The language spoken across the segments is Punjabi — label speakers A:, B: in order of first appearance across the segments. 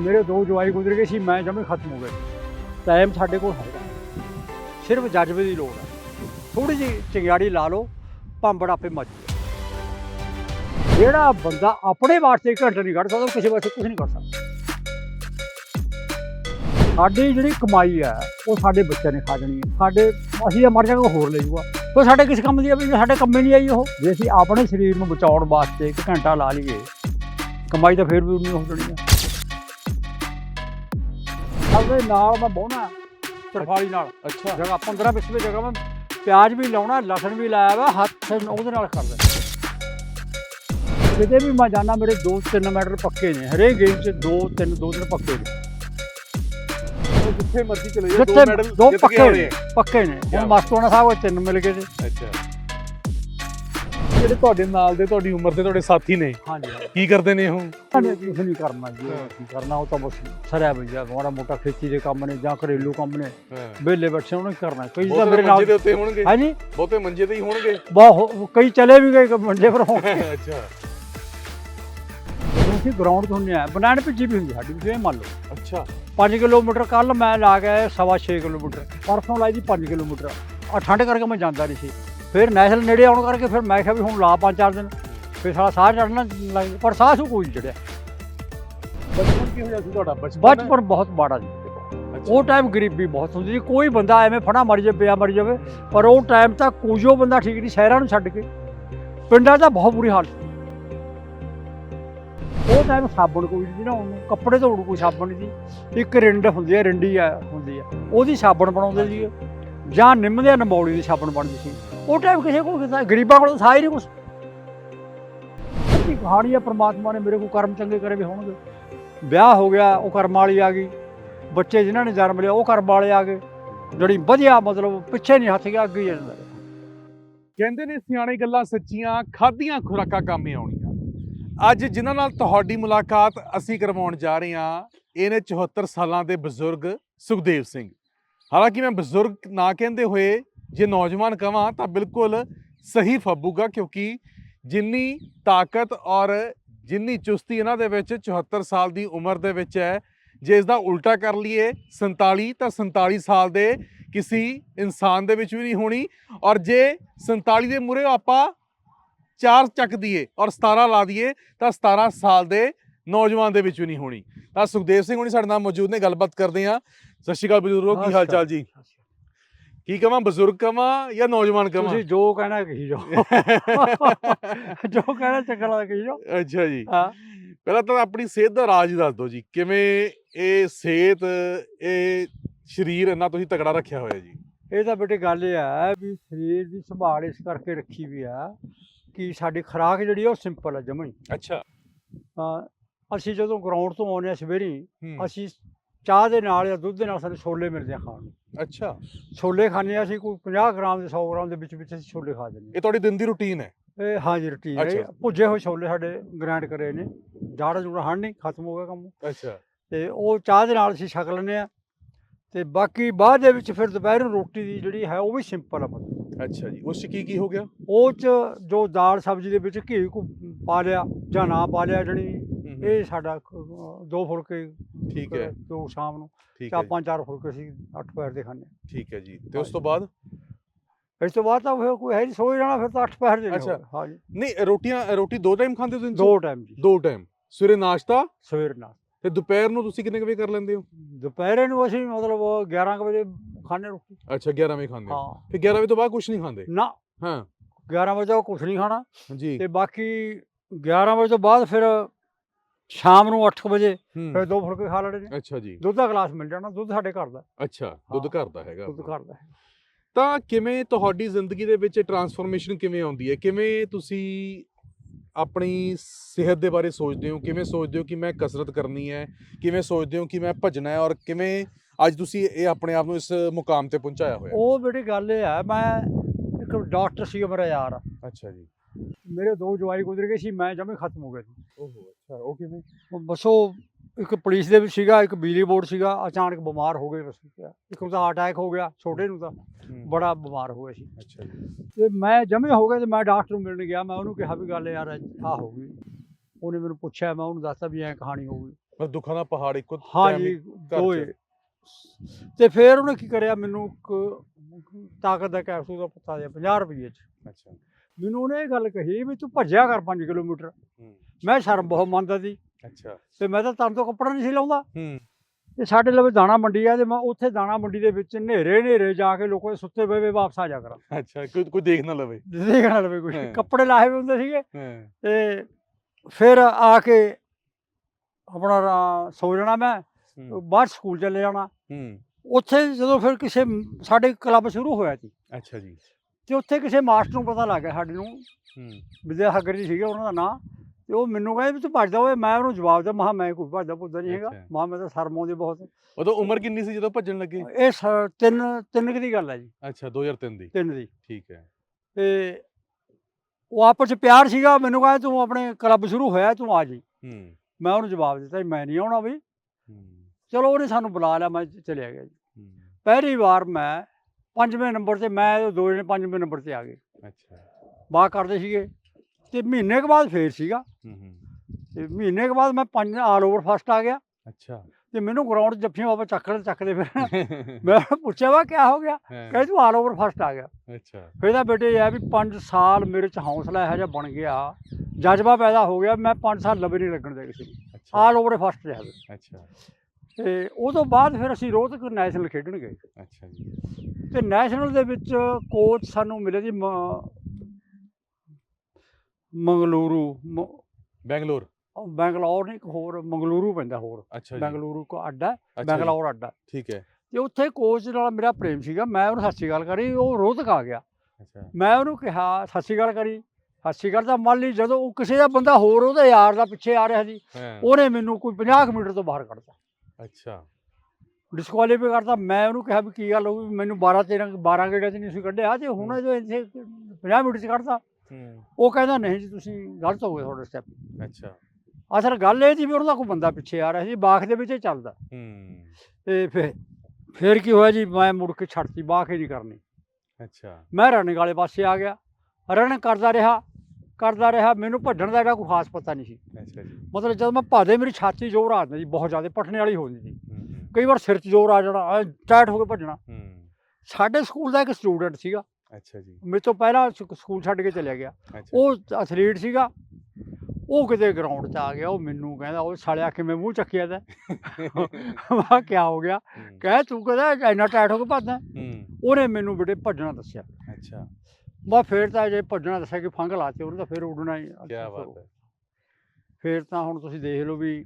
A: ਮੇਰੇ ਦੋ ਜਵਾਈ ਗੁਜ਼ਰ ਗਏ ਸੀ, ਮੈਂ ਜਮੇ ਖਤਮ ਹੋ ਗਿਆ। ਟਾਈਮ ਸਾਡੇ ਕੋਲ ਹੈਗਾ ਸਿਰਫ ਜਜ਼ਬੇ ਦੀ ਲੋੜ ਹੈ। ਥੋੜੀ ਜਿਹੀ ਚਿੰਗਾੜੀ ਲਾ ਲਓ, ਭਾਂਬੜ ਆਪੇ ਮੱਚ ਜਿਹੜਾ ਬੰਦਾ ਆਪਣੇ ਵਾਸਤੇ ਘੰਟਾ ਨਹੀਂ ਕੱਢ ਸਕਦਾ, ਉਹ ਕਿਸੇ ਵਾਸਤੇ ਕੁਝ ਨਹੀਂ ਕਰ ਸਕਦਾ। ਸਾਡੀ ਜਿਹੜੀ ਕਮਾਈ ਹੈ, ਉਹ ਸਾਡੇ ਬੱਚਿਆਂ ਨੇ ਖਾ ਜਾਣੀ ਹੈ। ਸਾਡੇ ਅਸੀਂ ਤਾਂ ਮਰ ਜਾਵਾਂਗੇ ਹੋਰ ਲੈ ਜੂਗਾ ਉਹ ਸਾਡੇ ਕਿਸ ਕੰਮ ਦੀ ਆ ਵੀ ਸਾਡੇ ਕੰਮੇ ਨਹੀਂ ਆਈ ਉਹ। ਜੇ ਅਸੀਂ ਆਪਣੇ ਸਰੀਰ ਨੂੰ ਬਚਾਉਣ ਵਾਸਤੇ ਇੱਕ ਘੰਟਾ ਲਾ ਲਈਏ, ਕਮਾਈ ਤਾਂ ਫਿਰ ਵੀ ਉਨੀ ਹੋ ਜਾਣੀ ਹੈ। ਉਹਦੇ ਨਾਲ ਮੈਂ ਬਹੁਣਾ ਤਰਫਾਲੀ ਨਾਲ।
B: ਅੱਛਾ।
A: ਜਗ੍ਹਾ 15 20 ਦੀ ਜਗ੍ਹਾ ਮੈਂ ਪਿਆਜ਼ ਵੀ ਲਾਉਣਾ ਲਸਣ ਵੀ ਲਾਇਆ ਵਾ ਹੱਥ ਉਹਦੇ ਨਾਲ ਕਰਦਾ। ਕਿਤੇ ਵੀ ਮੈਂ ਜਾਣਾ ਮੇਰੇ 2-3 ਮੀਟਰ ਪੱਕੇ ਨੇ। ਹਰੇਕ ਗੇਮ 'ਚ 2-3 2-3 ਪੱਕੇ ਨੇ।
B: ਜਿੱਥੇ ਮਰਜ਼ੀ ਚਲੇ ਜਾਓ ਦੋ ਮੈਡਲ
A: ਦੋ ਪੱਕੇ ਨੇ। ਪੱਕੇ ਨੇ। ਹੁਣ ਮਾਸਟੋਨਾ ਸਾਹਿਬ ਉਹ ਤਿੰਨ ਮਿਲ ਗਏ ਜੀ।
B: ਅੱਛਾ। ਜਿਹੜੇ ਤੁਹਾਡੇ ਨਾਲ ਦੇ ਤੁਹਾਡੀ ਉਮਰ ਦੇ ਤੁਹਾਡੇ ਸਾਥੀ ਨੇ
A: ਹਾਂਜੀ
B: ਕੀ ਕਰਦੇ ਨੇ ਉਹ?
A: ਹਾਂਜੀ ਕੁਝ ਨਹੀਂ ਕਰਨਾ ਜੀ ਕੀ ਕਰਨਾ ਉਹ ਤਾਂ ਬਸ ਸਰਿਆ ਭਈਆ ਮਾੜਾ ਮੋਟਾ ਖੇਤੀ ਦੇ ਕੰਮ ਨੇ ਜਾਂ ਘਰੇਲੂ ਕੰਮ ਨੇ ਵਿਹਲੇ ਬੈਠੇ ਉਹਨੇ ਕਰਨਾ। ਕਈ ਤਾਂ ਮੇਰੇ ਨਾਲ
B: ਦੇ ਉੱਤੇ ਹੋਣਗੇ।
A: ਹਾਂਜੀ?
B: ਬਹੁਤੇ ਮੰਜੇ ਤੇ ਹੀ ਹੋਣਗੇ।
A: ਬਹੁਤ ਕਈ ਚਲੇ ਵੀ ਗਏ ਮੰਡੇ ਪਰ ਹੁਣ
B: ਅੱਛਾ।
A: ਅਸੀਂ ਗਰਾਊਂਡ ਤੋਂ ਹੁੰਦੇ ਆ ਬਨਾਨ ਭਿੱਜੀ ਵੀ ਹੁੰਦੀ ਸਾਡੀ ਜਿਵੇਂ ਮੰਨ ਲਓ।
B: ਅੱਛਾ।
A: 5 ਕਿਲੋਮੀਟਰ ਕੱਲ ਮੈਂ ਲਾ ਕੇ ਸਵਾ 6 ਕਿਲੋਮੀਟਰ। ਪਰਸੋਂ ਲਾਈ ਦੀ 5 ਕਿਲੋਮੀਟਰ। ਆ ਠੰਡ ਕਰਕੇ ਮੈਂ ਜਾਂਦਾ ਨਹੀਂ ਸੀ। ਫਿਰ ਨੈਸ਼ਨਲ ਨੇੜੇ ਆਉਣ ਕਰਕੇ ਫਿਰ ਮੈਂ ਕਿਹਾ ਵੀ ਹੁਣ ਲਾ ਪੰਜ ਚਾਰ ਦਿਨ। ਫਿਰ ਸਾਲਾ ਸਾਹ ਚੜਨਾ ਲੱਗ। ਪਰ ਸਾਹ ਸੂ ਕੋਈ ਚੜਿਆ
B: ਬਚਪਨ ਕੀ ਹੋਇਆ ਸੀ ਤੁਹਾਡਾ? ਬਚਪਨ
A: ਬਚਪਨ ਬਹੁਤ ਮਾੜਾ ਜੀ ਉਹ ਟਾਈਮ ਗਰੀਬੀ ਬਹੁਤ ਹੁੰਦੀ ਸੀ। ਕੋਈ ਬੰਦਾ ਐਵੇਂ ਫੜਾ ਮਰ ਜਾਵੇ ਪਿਆ ਮਰ ਜਾਵੇ ਪਰ ਉਹ ਟਾਈਮ ਤਾਂ ਕੋਈਓ ਬੰਦਾ ਠੀਕ ਨਹੀਂ ਸ਼ਹਿਰਾਂ ਨੂੰ ਛੱਡ ਕੇ। ਪਿੰਡਾਂ ਤਾਂ ਬਹੁਤ ਬੁਰੀ ਹਾਲਤ। ਉਹ ਟਾਈਮ ਸਾਬਣ ਕੋਈ ਨਹੀਂ ਨਾ ਉਹਨੂੰ ਕੱਪੜੇ ਧੋਣ ਕੋਈ ਸਾਬਣ ਨਹੀਂ ਸੀ। ਇੱਕ ਰਿੰਡ ਹੁੰਦੀ ਹੈ ਰਿੰਡੀ ਆ ਹੁੰਦੀ ਆ। ਉਹਦੀ ਸਾਬਣ ਬਣਾਉਂਦੇ ਸੀ ਜਾਂ ਨਿੰਮ ਦੇ ਨਮੌਲੀ ਦੀ ਸਾਬਣ ਬਣਦੀ ਸੀ। ਉਹ ਟਾਈਮ ਕਿਸੇ ਕੋਲ ਕਿਤਾ ਗਰੀਬਾਂ ਕੋਲ ਥਾ ਹੀ ਨਹੀਂ ਕੁਛ। ਇਹ ਕਹਾਣੀ ਹੈ ਪ੍ਰਮਾਤਮਾ ਨੇ ਮੇਰੇ ਕੋਲ ਕਰਮ ਚੰਗੇ ਕਰੇ ਵੀ ਹੋਣਗੇ। ਵਿਆਹ ਹੋ ਗਿਆ, ਉਹ ਕਰਮ ਵਾਲੀ ਆ ਗਈ। ਬੱਚੇ ਜਿਨ੍ਹਾਂ ਨੇ ਜਨਮ ਲਿਆ, ਉਹ ਕਰਮ ਵਾਲੇ ਆ ਗਏ। ਜਿਹੜੀ ਵਧੀਆ ਮਤਲਬ ਪਿੱਛੇ ਨਹੀਂ ਹੱਥ ਗਿਆ, ਅੱਗੇ ਹੀ ਜਾਂਦਾ।
B: ਕਹਿੰਦੇ ਨੇ ਸਿਆਣੇ ਗੱਲਾਂ ਸੱਚੀਆਂ, ਖਾਧੀਆਂ ਖੁਰਾਕਾਂ ਕੰਮ ਹੀ ਆਉਣੀਆਂ। ਅੱਜ ਜਿਨ੍ਹਾਂ ਨਾਲ ਤੁਹਾਡੀ ਮੁਲਾਕਾਤ ਅਸੀਂ ਕਰਵਾਉਣ ਜਾ ਰਹੇ ਹਾਂ, ਇਹ ਨੇ 74 ਸਾਲਾਂ ਦੇ ਬਜ਼ੁਰਗ ਸੁਖਦੇਵ ਸਿੰਘ। ਹਾਲਾਂਕਿ ਮੈਂ ਬਜ਼ੁਰਗ ਨਾ ਕਹਿੰਦੇ ਹੋਏ ਜੇ ਨੌਜਵਾਨ ਕਹਾਂ ਤਾਂ ਬਿਲਕੁਲ ਸਹੀ ਫੱਬੂਗਾ ਕਿਉਂਕਿ ਜਿੰਨੀ ਤਾਕਤ ਔਰ ਜਿੰਨੀ ਚੁਸਤੀ ਇਹਨਾਂ ਦੇ ਵਿੱਚ 74 ਸਾਲ ਦੀ ਉਮਰ ਦੇ ਵਿੱਚ ਹੈ ਜੇ ਇਸ ਦਾ ਉਲਟਾ ਕਰ ਲਈਏ 47 ਤਾਂ 47 ਸਾਲ ਦੇ ਕਿਸੇ ਇਨਸਾਨ ਦੇ ਵਿੱਚ ਵੀ ਨਹੀਂ ਹੋਣੀ ਔਰ ਜੇ 47 ਦੇ ਮੂਰੇ ਆਪਾਂ ਚਾਰ ਚੱਕ ਦਈਏ ਔਰ 17 ਲਾ ਦਈਏ ਤਾਂ 17 ਸਾਲ ਦੇ ਨੌਜਵਾਨ ਦੇ ਵਿੱਚ ਵੀ ਨਹੀਂ ਹੋਣੀ। ਤਾਂ ਸੁਖਦੇਵ ਸਿੰਘ ਹੁਣੀ ਸਾਡੇ ਨਾਲ ਮੌਜੂਦ ਨੇ ਗੱਲਬਾਤ ਕਰਦੇ ਆ ਸਤਿ ਸ਼੍ਰੀ ਅਕਾਲ ਬਜ਼ੁਰਗੋ ਕੀ ਹਾਲ ਚਾਲ ਜੀ? ਕੀ ਕਹਾਂ ਬਜ਼ੁਰਗ ਕਹਾਂ ਜਾਂ ਨੌਜਵਾਨ ਕਹਾਂ
A: ਤੁਸੀਂ ਜੋ ਕਹਿਣਾ ਕਹੀ ਜਾਓ। ਜੋ ਕਹਿਣਾ ਲੱਗਦਾ ਕਹੀ ਜਾਓ।
B: ਅੱਛਾ ਜੀ।
A: ਹਾਂ।
B: ਪਹਿਲਾਂ ਤਾਂ ਆਪਣੀ ਸਿਹਤ ਦਾ ਰਾਜ ਦੱਸ ਦਿਓ ਜੀ। ਕਿਵੇਂ ਇਹ ਸਿਹਤ ਇਹ ਸਰੀਰ ਇੰਨਾ ਤੁਸੀਂ ਤਕੜਾ ਰੱਖਿਆ ਹੋਇਆ ਜੀ?
A: ਇਹ ਤਾਂ ਬੇਟੇ ਗੱਲ ਇਹ ਆ ਵੀ ਸਰੀਰ ਦੀ ਸੰਭਾਲ ਇਸ ਕਰਕੇ ਰੱਖੀ ਵੀ ਆ ਕਿ ਸਾਡੀ ਖੁਰਾਕ ਜਿਹੜੀ ਆ ਉਹ ਸਿੰਪਲ ਆ ਜਮਾਂ ਹੀ।
B: ਅੱਛਾ।
A: ਤਾਂ ਅਸੀਂ ਜਦੋਂ ਗਰਾਊਂਡ ਤੋਂ ਆਉਂਦੇ ਆ ਸਵੇਰੇ
B: ਹੂੰ,
A: ਅਸੀਂ ਚਾਹ ਦੇ ਨਾਲ ਜਾਂ ਦੁੱਧ ਦੇ ਨਾਲ ਸਾਨੂੰ ਛੋਲੇ ਮਿਲਦੇ ਆ ਖਾਣ ਨੂੰ।
B: ਅੱਛਾ।
A: ਛੋਲੇ ਖਾਂਦੇ ਹਾਂ ਅਸੀਂ ਕੋਈ 50 ਗ੍ਰਾਮ ਦੇ 100 ਗ੍ਰਾਮ ਦੇ ਵਿੱਚ ਵਿੱਚ ਅਸੀਂ ਛੋਲੇ ਖਾ ਜਾਂਦੇ
B: ਇਹ ਤੁਹਾਡੀ ਦਿਨ ਦੀ ਰੁਟੀਨ ਹੈ?
A: ਹਾਂ ਇਹ ਹਾਂਜੀ ਰੁਟੀਨ ਹੈ।
B: ਅੱਛਾ।
A: ਭੁੱਜੇ ਹੋਏ ਛੋਲੇ ਸਾਡੇ ਗ੍ਰਾਈਂਡ ਕਰੇ ਨੇ। ਜਾੜਾ ਜੂੜਾ ਹਣ ਨਹੀਂ ਖਤਮ ਹੋ ਗਿਆ ਕੰਮ।
B: ਅੱਛਾ।
A: ਤੇ ਉਹ ਚਾਹ ਦੇ ਨਾਲ ਅਸੀਂ ਛਕ ਲੈਂਦੇ ਆ ਤੇ ਬਾਕੀ ਬਾਅਦ ਦੇ ਵਿੱਚ ਫਿਰ ਦੁਪਹਿਰ ਨੂੰ ਰੋਟੀ ਦੀ ਜਿਹੜੀ ਹੈ ਉਹ ਵੀ ਸਿੰਪਲ ਆ ਮਤਲਬ
B: ਅੱਛਾ ਜੀ। ਉਸ 'ਚ ਕੀ ਕੀ ਹੋ ਗਿਆ?
A: ਉਹ ਚ ਜੋ ਦਾਲ ਸਬਜ਼ੀ ਦੇ ਵਿੱਚ ਘੀ ਕੋ ਪਾ ਲਿਆ ਜਾਂ ਨਾ ਪਾ ਲਿਆ ਜਣੀ। ਇਹ ਸਾਡਾ ਦੋ ਫੁਲਕੇ
B: ਠੀਕ ਹੈ।
A: ਦੋ ਸ਼ਾਮ ਨੂੰ?
B: ਠੀਕ
A: ਚਾਰ
B: ਹੈ।
A: ਪੰਜ ਚਾਰ ਫੁਲਕੇ ਅਸੀਂ ਅੱਠ ਪੈਰ ਦੇ ਹਾਂ।
B: ਠੀਕ ਹੈ ਜੀ। ਤੇ ਉਸ ਤੋਂ ਬਾਅਦ?
A: ਇਸ ਤੋਂ ਬਾਅਦ ਤਾਂ ਫਿਰ ਕੋਈ ਹੈ ਨਹੀਂ ਸੋਈ ਜਾਣਾ ਫਿਰ ਤਾਂ ਅੱਠ ਪੈਰ ਦੇ
B: ਅੱਛਾ।
A: ਹਾਂਜੀ।
B: ਨਹੀਂ ਰੋਟੀਆਂ ਰੋਟੀ ਦੋ ਟਾਈਮ ਖਾਂਦੇ ਹੋ ਤੁਸੀਂ?
A: ਦੋ ਟਾਈਮ ਜੀ।
B: ਦੋ ਟਾਈਮ। ਸਵੇਰੇ ਨਾਸ਼ਤਾ?
A: ਸਵੇਰ ਨਾਲ
B: ਤੇ ਦੁਪਹਿਰ ਨੂੰ ਤੁਸੀਂ ਕਿੰਨੇ ਵਜੇ ਕਰ ਲੈਂਦੇ ਹੋ?
A: ਦੁਪਹਿਰੇ ਨੂੰ ਅਸੀਂ ਮਤਲਬ 11 ਕੁ ਵਜੇ ਖਾਣੇ ਰੋਟੀ।
B: ਅੱਛਾ 11 ਵਜੇ ਖਾਂਦੇ ਹੋ।
A: ਹਾਂ।
B: ਫਿਰ 11 ਵਜੇ ਤੋਂ ਬਾਅਦ ਕੁਝ ਨਹੀਂ ਖਾਂਦੇ?
A: ਨਾ।
B: ਹਾਂ।
A: 11 ਵਜੇ ਤੱਕ ਕੁਛ ਨਹੀਂ ਖਾਣਾ।
B: ਜੀ।
A: ਤੇ ਬਾਕੀ 11 ਵਜੇ ਤੋਂ ਬਾਅਦ ਫਿਰ ਸ਼ਾਮ ਨੂੰ 8 ਵਜੇ। ਫਿਰ ਦੋ ਫੁਲਕੇ ਖਾ ਲੈਣੇ ਨੇ
B: ਅੱਛਾ ਜੀ।
A: ਦੁੱਧ ਦਾ ਗਲਾਸ ਮਿਲ ਜਾਣਾ ਦੁੱਧ ਸਾਡੇ ਘਰ ਦਾ।
B: ਅੱਛਾ ਦੁੱਧ। ਘਰ ਦਾ ਹੈਗਾ
A: ਦੁੱਧ। ਘਰ ਦਾ।
B: ਤਾਂ ਕਿਵੇਂ ਤੁਹਾਡੀ ਜ਼ਿੰਦਗੀ ਦੇ ਵਿੱਚ ਟਰਾਂਸਫਰਮੇਸ਼ਨ ਕਿਵੇਂ ਆਉਂਦੀ ਹੈ? ਕਿਵੇਂ ਤੁਸੀਂ ਆਪਣੀ ਸਿਹਤ ਦੇ ਬਾਰੇ ਸੋਚਦੇ ਹੋ? ਕਿਵੇਂ ਸੋਚਦੇ ਹੋ ਕਿ ਮੈਂ ਕਸਰਤ ਕਰਨੀ ਹੈ? ਕਿਵੇਂ ਸੋਚਦੇ ਹੋ ਕਿ ਮੈਂ ਭੱਜਣਾ ਹੈ? ਔਰ ਕਿਵੇਂ ਅੱਜ ਤੁਸੀਂ ਇਹ ਆਪਣੇ ਆਪ ਨੂੰ ਇਸ ਮੁਕਾਮ ਤੇ ਪਹੁੰਚਾਇਆ ਹੋਇਆ
A: ਉਹ ਬੜੀ ਗੱਲ ਇਹ ਹੈ ਮੈਂ ਇੱਕ ਡਾਕਟਰ ਸੀ ਮੇਰਾ ਯਾਰ।
B: ਅੱਛਾ ਜੀ।
A: ਮੇਰੇ ਦੋ ਜਵਾਈ ਗੁਜ਼ਰ ਗਏ ਸੀ ਮੈਂ ਜਮੇ ਖਤਮ ਹੋ ਗਿਆ ਸੀ।
B: ਓਹੋ ਅੱਛਾ ਉਹ ਕਿਵੇਂ?
A: ਉਹ ਬਸ ਉਹ ਇੱਕ ਪੁਲਿਸ ਦੇ ਵਿੱਚ ਸੀਗਾ ਇੱਕ ਬਿਜਲੀ ਬੋਰਡ ਸੀਗਾ ਅਚਾਨਕ ਬਿਮਾਰ ਹੋ ਗਏ ਬਸ। ਇੱਕ ਉਹਦਾ ਅਟੈਕ ਹੋ ਗਿਆ ਛੋਟੇ ਨੂੰ ਤਾਂ ਬੜਾ ਬਿਮਾਰ ਹੋ ਗਿਆ ਸੀ।
B: ਅੱਛਾ ਜੀ।
A: ਤੇ ਮੈਂ ਜਮੇ ਹੋ ਗਿਆ ਤੇ ਮੈਂ ਡਾਕਟਰ ਨੂੰ ਮਿਲਣ ਗਿਆ ਮੈਂ ਉਹਨੂੰ ਕਿਹਾ ਵੀ ਗੱਲ ਯਾਰ ਆ ਹੋ ਗਈ। ਉਹਨੇ ਮੈਨੂੰ ਪੁੱਛਿਆ ਮੈਂ ਉਹਨੂੰ ਦੱਸਤਾ ਵੀ ਐਂ ਕਹਾਣੀ ਹੋ ਗਈ।
B: ਪਰ ਦੁੱਖਾਂ ਦਾ ਪਹਾੜ ਇੱਕੋ
A: ਹਾਂ
B: time
A: ਜੀ
B: ਹੀ ਘਰ 'ਚ।
A: ਦੋਏ ਤੇ ਫਿਰ ਉਹਨੇ ਕੀ ਕਰਿਆ ਮੈਨੂੰ ਇੱਕ ਤਾਕਤ ਦਾ ਕੈਪਸੂਲ ਦਾ ਪਤਾ ਦੇ 50 ਰੁਪਏ ਚ।
B: ਅੱਛਾ।
A: ਮੈਨੂੰ ਉਹਨੇ ਇਹ ਗੱਲ ਕਹੀ ਵੀ ਤੂੰ ਭੱਜਿਆ ਕਰ 5 ਕਿਲੋਮੀਟਰ। ਮੈਂ ਸ਼ਰਮ ਬਹੁਤ ਮੰਨਦਾ ਸੀ।
B: ਅੱਛਾ।
A: ਤੇ ਮੈਂ ਤਾਂ ਤਨ ਤੋਂ ਕੱਪੜਾ ਨਹੀਂ ਸੀ ਲਾਉਂਦਾ।
B: ਹੂੰ।
A: ਤੇ ਸਾਡੇ ਲਵੇ ਦਾਣਾ ਮੰਡੀ ਆ ਤੇ ਮੈਂ ਉੱਥੇ ਦਾਣਾ ਮੰਡੀ ਦੇ ਵਿੱਚ ਹਨੇਰੇ ਹਨੇਰੇ ਜਾ ਕੇ ਲੋਕਾਂ ਦੇ ਸੁੱਤੇ ਪਏ ਵੇ ਵਾਪਸ ਆ ਜਾ ਕਰਾਂ।
B: ਅੱਛਾ ਕੋਈ ਕੋਈ ਦੇਖ ਨਾ ਲਵੇ।
A: ਦੇਖਣ ਲਵੇ ਕੋਈ। ਕੱਪੜੇ ਲਾਏ ਹੋਏ ਹੁੰਦੇ ਸੀਗੇ। ਤੇ ਫਿਰ ਆ ਕੇ ਆਪਣਾ ਸੌ ਜਾਣਾ ਮੈਂ। ਬਾਅਦ ਸਕੂਲ ਚਲੇ ਜਾਣਾ।
B: ਹੂੰ।
A: ਉੱਥੇ ਜਦੋਂ ਫਿਰ ਕਿਸੇ ਸਾਡੇ ਕਲੱਬ ਸ਼ੁਰੂ ਹੋਇਆ ਸੀ।
B: ਅੱਛਾ ਜੀ।
A: ਤੇ ਉੱਥੇ ਕਿਸੇ ਮਾਸਟਰ ਨੂੰ ਪਤਾ ਲੱਗ ਗਿਆ ਸਾਡੇ ਨੂੰ
B: ਹੂੰ।
A: ਵਿਦਿਆ ਸਾਗਰ ਜੀ ਸੀਗੇ ਉਹਨਾਂ ਦਾ ਨਾਂ ਤੇ ਉਹ ਮੈਨੂੰ ਕਹਿੰਦੇ ਵੀ ਤੂੰ ਭੱਜਦਾ ਓਏ ਮੈਂ ਉਹਨੂੰ ਜਵਾਬ ਦਿੱਤਾ ਮਹਾ ਮੈਂ ਕੋਈ ਭੱਜਦਾ ਭੁੱਜਦਾ ਨਹੀਂ ਹੈਗਾ। ਮਹਾ ਮੈਂ ਤਾਂ ਸ਼ਰਮ ਆਉਂਦੀ ਬਹੁਤ।
B: ਉਦੋਂ ਉਮਰ ਕਿੰਨੀ ਸੀ ਜਦੋਂ ਭੱਜਣ ਲੱਗੇ?
A: ਇਹ ਸ- ਤਿੰਨ ਤਿੰਨ ਕੁ ਦੀ ਗੱਲ ਹੈ ਜੀ।
B: ਅੱਛਾ 2003 ਦੀ।
A: ਤਿੰਨ ਦੀ।
B: ਠੀਕ ਹੈ।
A: ਤੇ ਉਹ ਆਪਸ ਚ ਪਿਆਰ ਸੀਗਾ ਮੈਨੂੰ ਕਹਿੰਦਾ ਤੂੰ ਆਪਣੇ ਕਲੱਬ ਸ਼ੁਰੂ ਹੋਇਆ ਤੂੰ ਆ ਜੀ।
B: ਹੂੰ।
A: ਮੈਂ ਉਹਨੂੰ ਜਵਾਬ ਦਿੱਤਾ ਵੀ ਮੈਂ ਨਹੀਂ ਆਉਣਾ ਵੀ
B: ਹੂੰ।
A: ਚਲੋ ਉਹਨੇ ਸਾਨੂੰ ਬੁਲਾ ਲਿਆ ਮੈਂ ਚਲਿਆ ਗਿਆ ਜੀ।
B: ਹੂੰ,
A: ਪਹਿਲੀ ਵਾਰ ਮੈਂ ਪੰਜਵੇਂ ਨੰਬਰ ਤੇ ਮੈਂ ਤੇ ਦੋ ਜਣੇ ਪੰਜਵੇਂ ਨੰਬਰ ਤੇ ਆ ਗਏ।
B: ਅੱਛਾ।
A: ਬਾਹ ਕਰਦੇ ਸੀਗੇ। ਤੇ ਮਹੀਨੇ ਕੁ ਬਾਅਦ ਫੇਰ ਸੀਗਾ।
B: ਹੂੰ ਹੂੰ।
A: ਤੇ ਮਹੀਨੇ ਕੁ ਬਾਅਦ ਮੈਂ ਪੰਜ ਆਲ ਓਵਰ ਫਸਟ ਆ ਗਿਆ।
B: ਅੱਛਾ।
A: ਤੇ ਮੈਨੂੰ ਗਰਾਊਂਡ 'ਚ ਜੱਫੀਆਂ ਬਾਬਾ ਚੱਕਦੇ ਫਿਰ। ਮੈਂ ਪੁੱਛਿਆ ਵਾ ਕਿਆ ਹੋ ਗਿਆ?
B: ਹਾਂ,
A: ਕਹਿੰਦੇ ਤੂੰ ਆਲ ਓਵਰ ਫਸਟ ਆ ਗਿਆ।
B: ਅੱਛਾ।
A: ਫਿਰ ਤਾਂ ਬੇਟੇ ਇਹ ਆ ਵੀ 5 ਸਾਲ ਮੇਰੇ 'ਚ ਹੌਸਲਾ ਇਹੋ ਜਿਹਾ ਬਣ ਗਿਆ। ਜਜ਼ਬਾ ਪੈਦਾ ਹੋ ਗਿਆ ਮੈਂ 5 ਸਾਲ ਲਵੇ ਨਹੀਂ ਲੱਗਣ ਦੇ ਕਿਸੇ ਨੂੰ ਆਲ ਓਵਰ ਫਸਟ ਰਿਹਾ।
B: ਅੱਛਾ।
A: ਤੇ ਉਹ ਤੋਂ ਬਾਅਦ ਫਿਰ ਅਸੀਂ ਰੋਹਤਕ ਨੈਸ਼ਨਲ ਖੇਡਣ ਗਏ।
B: ਅੱਛਾ ਜੀ।
A: ਤੇ ਨੈਸ਼ਨਲ ਦੇ ਵਿੱਚ ਕੋਚ ਸਾਨੂੰ ਮਿਲੇ ਜੀ ਮੰਗਲੁਰੂ
B: ਬੈਂਗਲੌਰ।
A: ਬੈਂਗਲੌਰ ਨਹੀਂ ਇੱਕ ਹੋਰ ਮੰਗਲੁਰੂ ਪੈਂਦਾ ਹੋਰ। ਬੈਂਗਲੁਰੂ ਕੋ ਅੱਡਾ ਬੈਂਗਲੌਰ ਅੱਡਾ
B: ਠੀਕ ਹੈ।
A: ਤੇ ਉੱਥੇ ਕੋਚ ਨਾਲ ਮੇਰਾ ਪ੍ਰੇਮ ਸੀਗਾ ਮੈਂ ਉਹਨੂੰ ਸਤਿ ਸ਼੍ਰੀ ਅਕਾਲ ਕਰੀ ਉਹ ਰੋਹਤਕ ਆ ਗਿਆ। ਮੈਂ ਉਹਨੂੰ ਕਿਹਾ ਸਤਿ ਸ਼੍ਰੀ ਅਕਾਲ ਕਰੀ। ਸਤਿ ਸ਼੍ਰੀ ਅਕਾਲ ਤਾਂ ਮੰਨ ਲਈ ਜਦੋਂ ਉਹ ਕਿਸੇ ਦਾ ਬੰਦਾ ਹੋਰ ਉਹਦੇ ਯਾਰ ਦਾ ਪਿੱਛੇ ਆ ਰਿਹਾ ਸੀ ਉਹਨੇ ਮੈਨੂੰ ਕੋਈ 50 ਕੁ ਮੀਟਰ ਤੋਂ ਬਾਹਰ ਕੱਢਤਾ।
B: ਅੱਛਾ।
A: ਡਿਸਕੁਆਲੀਫਾਈ ਕਰਤਾ ਮੈਂ ਉਹਨੂੰ ਕਿਹਾ ਵੀ ਕੀ ਗੱਲ ਹੋ ਗਈ ਮੈਨੂੰ 12 13 12 ਗੇੜਾਂ 'ਚ ਨਹੀਂ ਸੀ ਕੱਢਿਆ ਤੇ ਹੁਣ ਜੋ ਇੱਥੇ 50 ਮਿੰਟ 'ਚ ਕੱਢਤਾ
B: ਹੂੰ।
A: ਉਹ ਕਹਿੰਦਾ ਨਹੀਂ ਜੀ ਤੁਸੀਂ ਗਲਤ ਹੋ ਗਏ ਤੁਹਾਡੇ ਸਟੈਪ
B: ਅੱਛਾ।
A: ਅਸਲ ਗੱਲ ਇਹ ਸੀ ਵੀ ਉਹਨਾਂ ਦਾ ਕੋਈ ਬੰਦਾ ਪਿੱਛੇ ਆ ਰਿਹਾ ਸੀ ਬਾਖ ਦੇ ਵਿੱਚ ਚੱਲਦਾ।
B: ਹੂੰ।
A: ਤੇ ਫਿਰ ਫਿਰ ਕੀ ਹੋਇਆ ਜੀ ਮੈਂ ਮੁੜ ਕੇ ਛੱਡਤੀ ਬਾਖ ਹੀ ਨਹੀਂ ਕਰਨੀ।
B: ਅੱਛਾ।
A: ਮੈਂ ਰਨਿੰਗ ਵਾਲੇ ਪਾਸੇ ਆ ਗਿਆ ਰਨਿੰਗ ਕਰਦਾ ਰਿਹਾ ਕਰਦਾ ਰਿਹਾ ਮੈਨੂੰ ਭੱਜਣ ਦਾ ਜਿਹੜਾ ਕੋਈ ਖਾਸ ਪਤਾ ਨਹੀਂ ਸੀ।
B: ਅੱਛਾ ਜੀ।
A: ਮਤਲਬ ਜਦ ਮੈਂ ਭਾਦੇ ਮੇਰੀ ਛਾਤੀ ਜ਼ੋਰ ਆ ਜਾਂਦਾ ਜੀ ਬਹੁਤ ਜ਼ਿਆਦਾ ਪਟਣੇ ਵਾਲੀ ਹੋ ਜਾਂਦੀ ਸੀ। ਕਈ ਵਾਰ ਸਿਰ 'ਚ ਜ਼ੋਰ ਆ ਜਾਣਾ ਟਾਈਟ ਹੋ ਕੇ ਭੱਜਣਾ।
B: ਹੂੰ।
A: ਸਾਡੇ ਸਕੂਲ ਦਾ ਇੱਕ ਸਟੂਡੈਂਟ ਸੀਗਾ।
B: ਅੱਛਾ ਜੀ।
A: ਮੇਰੇ ਤੋਂ ਪਹਿਲਾਂ ਸਕ- ਸਕੂਲ ਛੱਡ ਕੇ ਚਲਿਆ ਗਿਆ। ਉਹ ਐਥਲੀਟ ਸੀਗਾ। ਉਹ ਕਿਤੇ ਗਰਾਊਂਡ 'ਚ ਆ ਗਿਆ ਉਹ ਮੈਨੂੰ ਕਹਿੰਦਾ ਉਹ ਸਾਲਿਆ ਕਿਵੇਂ ਮੂੰਹ ਚੱਕਿਆ ਦਾ ਮੈਂ ਕਿਹਾ ਹੋ ਗਿਆ? ਕਹੇ ਤੂੰ ਕਹਿੰਦਾ ਇੰਨਾ ਟਾਈਟ ਹੋ ਕੇ ਭੱਜਦਾ?
B: ਹੂੰ।
A: ਉਹਨੇ ਮੈਨੂੰ ਬੇਟੇ ਭੱਜਣਾ ਦੱਸਿਆ।
B: ਅੱਛਾ।
A: ਮੈਂ ਫੇਰ ਤਾਂ ਜੇ ਭੱਜਣਾ ਦੱਸਿਆ ਕਿ ਫੰਗ ਲਾਤੇ ਉਹਨੂੰ ਤਾਂ ਫੇਰ ਉੱਡਣਾ ਹੀ
B: ਕੀ ਬਾਤ ਹੈ।
A: ਫੇਰ ਤਾਂ ਹੁਣ ਤੁਸੀਂ ਦੇਖ ਲਓ ਵੀ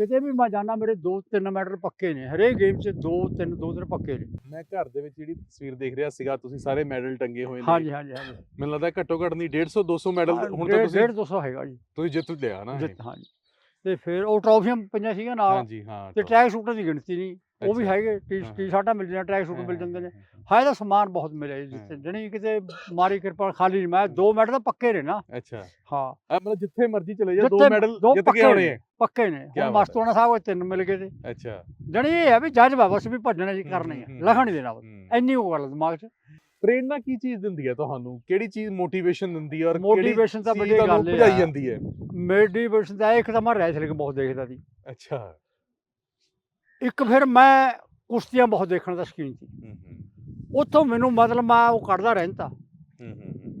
A: ਕਿਤੇ ਵੀ ਮੈਂ ਜਾਣਾ ਮੇਰੇ 2-3 ਮੈਡਲ ਪੱਕੇ ਨੇ ਹਰੇਕ ਗੇਮ 'ਚ 2-3 2-3 ਪੱਕੇ ਨੇ।
B: ਮੈਂ ਘਰ ਦੇ ਵਿੱਚ ਜਿਹੜੀ ਤਸਵੀਰ ਦੇਖ ਰਿਹਾ ਸੀਗਾ ਤੁਸੀਂ ਸਾਰੇ ਮੈਡਲ ਟੰਗੇ ਹੋਏ ਨੇ।
A: ਹਾਂਜੀ ਹਾਂਜੀ ਹਾਂਜੀ।
B: ਮੈਨੂੰ ਲੱਗਦਾ ਘੱਟੋ ਘੱਟ ਨਹੀਂ 150 200 ਮੈਡਲ ਹੁਣ ਤਾਂ ਤੁਸੀਂ
A: ਡੇਢ 200 ਹੈਗਾ ਜੀ।
B: ਤੁਸੀਂ ਜਿੱਤ ਲਿਆ ਨਾ?
A: ਜਿੱਤ ਹਾਂਜੀ। ਤੇ ਫਿਰ ਉਹ ਟਰੋਫੀਆਂ ਪਈਆਂ ਸੀਗੀਆਂ ਨਾਲ
B: ਹਾਂਜੀ ਹਾਂ
A: ਤੇ
B: ਟਰੋ-
A: ਟਰੈਕ ਸੂਟਾਂ ਦੀ ਗਿਣਤੀ ਨਹੀਂ। ਉਹ ਵੀ। ਹੈਗੇ ਟੀ ਟੀ ਸ਼ਰਟਾਂ ਮਿਲ ਜਾਂਦੀਆਂ ਟਰੈਕ ਸੂਟ ਮਿਲ ਜਾਂਦੇ ਨੇ। ਹਾਏ ਦਾ ਸਮਾਨ ਬਹੁਤ ਮਿਲਿਆ ਜੀ ਜਿੱਥੇ। ਜਣੀ ਕਿਤੇ ਮਾਰੀ ਕਿਰਪਾ ਖਾਲੀ ਨਹੀਂ ਮੈਂ ਦੋ ਮੈਡਲ ਤਾਂ ਪੱਕੇ ਨੇ ਨਾ।
B: ਅੱਛਾ।
A: ਹਾਂ।
B: ਮਤਲਬ ਜਿੱਥੇ ਮਰਜ਼ੀ ਚਲੇ ਜਾ ਦੋ
A: ਜਿੱਥੇ-
B: ਮੈਡਲ
A: ਦੋ
B: ਜਿੱਤ ਕੇ ਆਉਣੇ
A: ਪੱਕੇ ਨੇ। ਹੁਣ। ਮਸਤੋਣਾ ਸਾਹਿਬ ਕੋਲ ਤਿੰਨ ਮਿਲ ਗਏ ਤੇ।
B: ਅੱਛਾ।
A: ਜਣੀ ਇਹ ਹੈ ਵੀ ਜੱਜ ਬਸ ਵੀ ਭੱਜਣਾ ਜੀ ਕਰਨਾ ਹੀ
B: ਹੂੰ,
A: ਹੈ
B: ਹੂੰ,
A: ਲਖਣ ਨਹੀਂ ਦੇਣਾ ਬਸ
B: ਹੂੰ।
A: ਇੰਨੀ ਉਹ ਗੱਲ ਦਿਮਾਗ 'ਚ।
B: ਪ੍ਰੇਰਨਾ ਕੀ ਚੀਜ਼ ਦਿੰਦੀ ਹੈ ਤੁਹਾਨੂੰ? ਕਿਹੜੀ ਚੀਜ਼ ਮੋਟੀਵੇਸ਼ਨ ਦਿੰਦੀ ਹੈ ਔਰ
A: Motivation ਤਾਂ ਵੱਡੀ ਗੱਲ
B: ਭਜਾਈ। ਜਾਂਦੀ ਹੈ?
A: ਮੇਡੀਵੇਸ਼ਨ ਦਾ ਇੱਕ ਤਾਂ ਮੈਂ ਰੈਸਲਿੰਗ ਬਹੁਤ ਦੇਖਦਾ ਸੀ।
B: ਅੱਛਾ।
A: ਇੱਕ ਫਿਰ ਮੈਂ ਕੁਸ਼ਤੀਆਂ ਬਹੁਤ ਦੇਖਣ ਦਾ ਸ਼ੌਕੀਨ ਸੀ। ਉੱਥੋਂ ਮੈਨੂੰ ਮਤਲਬ ਮੈਂ ਉਹ ਕੱਢਦਾ ਰਹਿੰਦਾ।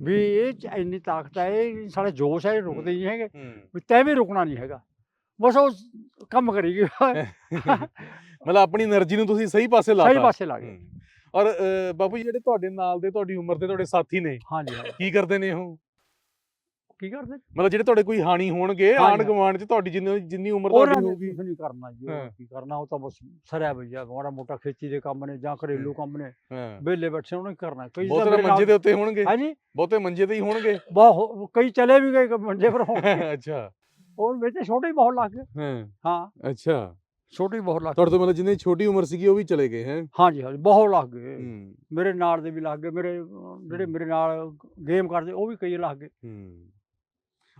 A: ਵੀ ਇਹ 'ਚ ਇੰਨੀ ਤਾਕਤ ਹੈ ਇਹ ਸਾਡੇ ਜੋਸ਼ ਹੈ ਰੁਕਦੇ ਨਹੀਂ ਹੈਗੇ। ਵੀ ਤੈ ਵੀ ਰੁਕਣਾ ਨਹੀਂ ਹੈਗਾ। ਬਸ ਉਹ ਕੰਮ ਕਰੀ ਗਿਆ
B: ਮਤਲਬ ਆਪਣੀ એનર્ਜੀ ਨੂੰ ਤੁਸੀਂ ਸਹੀ ਪਾਸੇ ਲਾਤਾ।
A: ਸਹੀ ਪਾਸੇ ਲਾ ਗਏ।
B: ਔਰ ਬਾਪੂ ਜੀ ਜਿਹੜੇ ਤੁਹਾਡੇ ਨਾਲ ਦੇ ਤੁਹਾਡੀ ਉਮਰ ਦੇ ਤੁਹਾਡੇ ਸਾਥੀ ਨੇ
A: ਹਾਂਜੀ।
B: ਕੀ ਕਰਦੇ ਨੇ ਉਹ?
A: ਕੀ ਕਰਦੇ?
B: ਮਤਲਬ ਜਿਹੜੇ ਤੁਹਾਡੇ ਕੋਈ ਹਾਨੀ ਹੋਣਗੇ ਆਂਢ ਗੁਆਂਢ ਚ ਤੁਹਾਡੀ ਜਿੰਨੀ ਜਿੰਨੀ ਉਮਰ ਤੁਹਾਡੀ
A: ਨੇ
B: ਹੋਊਗੀ।
A: ਕੁਝ ਨਹੀਂ ਕਰਨਾ ਜੀ ਹੋਰ। ਕੀ ਕਰਨਾ ਉਹ ਤਾਂ ਬਸ ਸਰਿਆ ਭਈਆ ਮਾੜਾ ਮੋਟਾ ਖੇਤੀ ਦੇ ਕੰਮ ਨੇ ਜਾਂ ਘਰੇਲੂ ਕੰਮ ਨੇ ਵਿਹਲੇ ਬੈਠੇ ਉਹਨੇ ਕਰਨਾ? ਕਈ
B: ਬਹੁਤੇ ਮੰਜੇ ਦੇ ਉੱਤੇ ਹੋਣਗੇ।
A: ਹਾਂਜੀ।
B: ਬਹੁਤੇ ਮੰਜੇ ਤੇ ਹੀ ਹੋਣਗੇ।
A: ਬਹੁਤ ਕਈ ਚਲੇ ਵੀ ਗਏ ਮੰਜੇ ਪਰ
B: ਅੱਛਾ।
A: ਉਹ ਵਿੱਚ ਛੋਟੇ ਹੀ ਬਹੁਤ ਲੱਗ ਗਏ
B: ਹਾਂ। ਅੱਛਾ।
A: ਛੋਟੇ ਬਹੁਤ ਲੱਗ
B: ਤੁਹਾਡੇ ਤੋਂ ਮਤਲਬ ਜਿੰਨੀ ਛੋਟੀ ਉਮਰ ਸੀਗੀ ਉਹ ਵੀ ਚਲੇ ਗਏ ਹੈ?
A: ਹਾਂਜੀ ਹਾਂਜੀ ਬਹੁਤ ਲੱਗ ਗਏ। ਮੇਰੇ ਨਾਲ ਦੇ ਵੀ ਲੱਗ ਗਏ ਮੇਰੇ ਜਿਹੜੇ ਮੇਰੇ ਨਾਲ ਗੇਮ ਕਰਦੇ ਉਹ ਵੀ ਕਈ ਲੱਗ ਗਏ।
B: ਹੂੰ।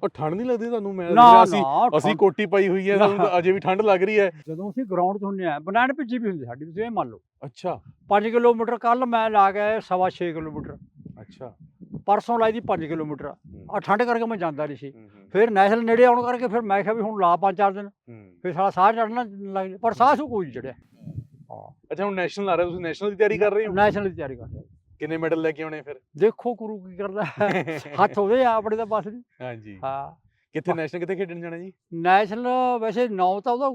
B: ਉਹ ਠੰਡ ਨਹੀਂ ਲੱਗਦੀ ਤੁਹਾਨੂੰ? ਮੈਂ
A: ਨਾ
B: ਜਿਹੜਾ ਅਸੀਂ
A: ਨਾ
B: ਅਸੀਂ
A: ਠੰਡ-
B: ਕੋਟੀ ਪਾਈ ਹੋਈ ਹੈ ਸਾਨੂੰ। ਤਾਂ ਅਜੇ ਵੀ ਠੰਡ ਲੱਗ ਰਹੀ ਹੈ।
A: ਜਦੋਂ ਅਸੀਂ ਗਰਾਊਂਡ 'ਚ ਹੁੰਦੇ ਆ ਬਨਾਨ ਭਿੱਜੀ ਵੀ ਹੁੰਦੀ ਸਾਡੀ ਤੁਸੀਂ ਇਹ ਮੰਨ ਲਓ।
B: ਅੱਛਾ।
A: 5 ਕਿਲੋਮੀਟਰ ਕੱਲ ਮੈਂ ਲਾ ਗਿਆ ਸਵਾ 6 ਕਿਲੋਮੀਟਰ।
B: ਅੱਛਾ।
A: ਪਰਸੋਂ ਲਾਈ ਦੀ 5 ਕਿਲੋਮੀਟਰ। ਆ ਠੰਡ ਕਰਕੇ ਮੈਂ ਜਾਂਦਾ ਨਹੀਂ ਸੀ। ਫਿਰ ਨੈਸ਼ਨਲ ਨੇੜੇ ਆਉਣ ਕਰਕੇ ਫਿਰ ਮੈਂ ਕਿਹਾ ਵੀ ਹੁਣ ਲਾ ਪੰਜ ਚਾਰ ਦਿਨ। ਫਿਰ ਸਾਲਾ ਸਾਹ ਚੜਨਾ ਲੱਗ ਜਾ ਪਰ ਸਾਹ ਸੂ ਕੋਈ ਚੜਿਆ
B: ਅੱਛਾ ਹੁਣ ਨੈਸ਼ਨਲ ਆ ਰਿਹਾ ਤੁਸੀਂ ਨੈਸ਼ਨਲ ਦੀ ਤਿਆਰੀ ਕਰ ਰਹੇ ਹੋ?
A: ਨੈਸ਼ਨਲ ਦੀ ਤਿਆਰੀ ਕਰ ਰਿਹਾ
B: ਕਿੰਨੇ ਮੈਡਲ ਲੈ ਕੇ ਆਉਣੇ ਫਿਰ?
A: ਦੇਖੋ ਗੁਰੂ ਕੀ ਕਰਦਾ। ਹੱਥ ਉਹਦੇ ਆ ਆਪਣੇ ਤਾਂ ਬਸ। ਨਹੀਂ
B: ਹਾਂਜੀ।
A: ਹਾਂ।
B: ਕਿੱਥੇ ਨੈਸ਼ਨਲ ਕਿੱਥੇ ਖੇਡਣ ਜਾਣਾ ਜੀ?
A: ਨੈਸ਼ਨਲ ਵੈਸੇ ਨਾਂ ਤਾਂ ਉਹਦਾ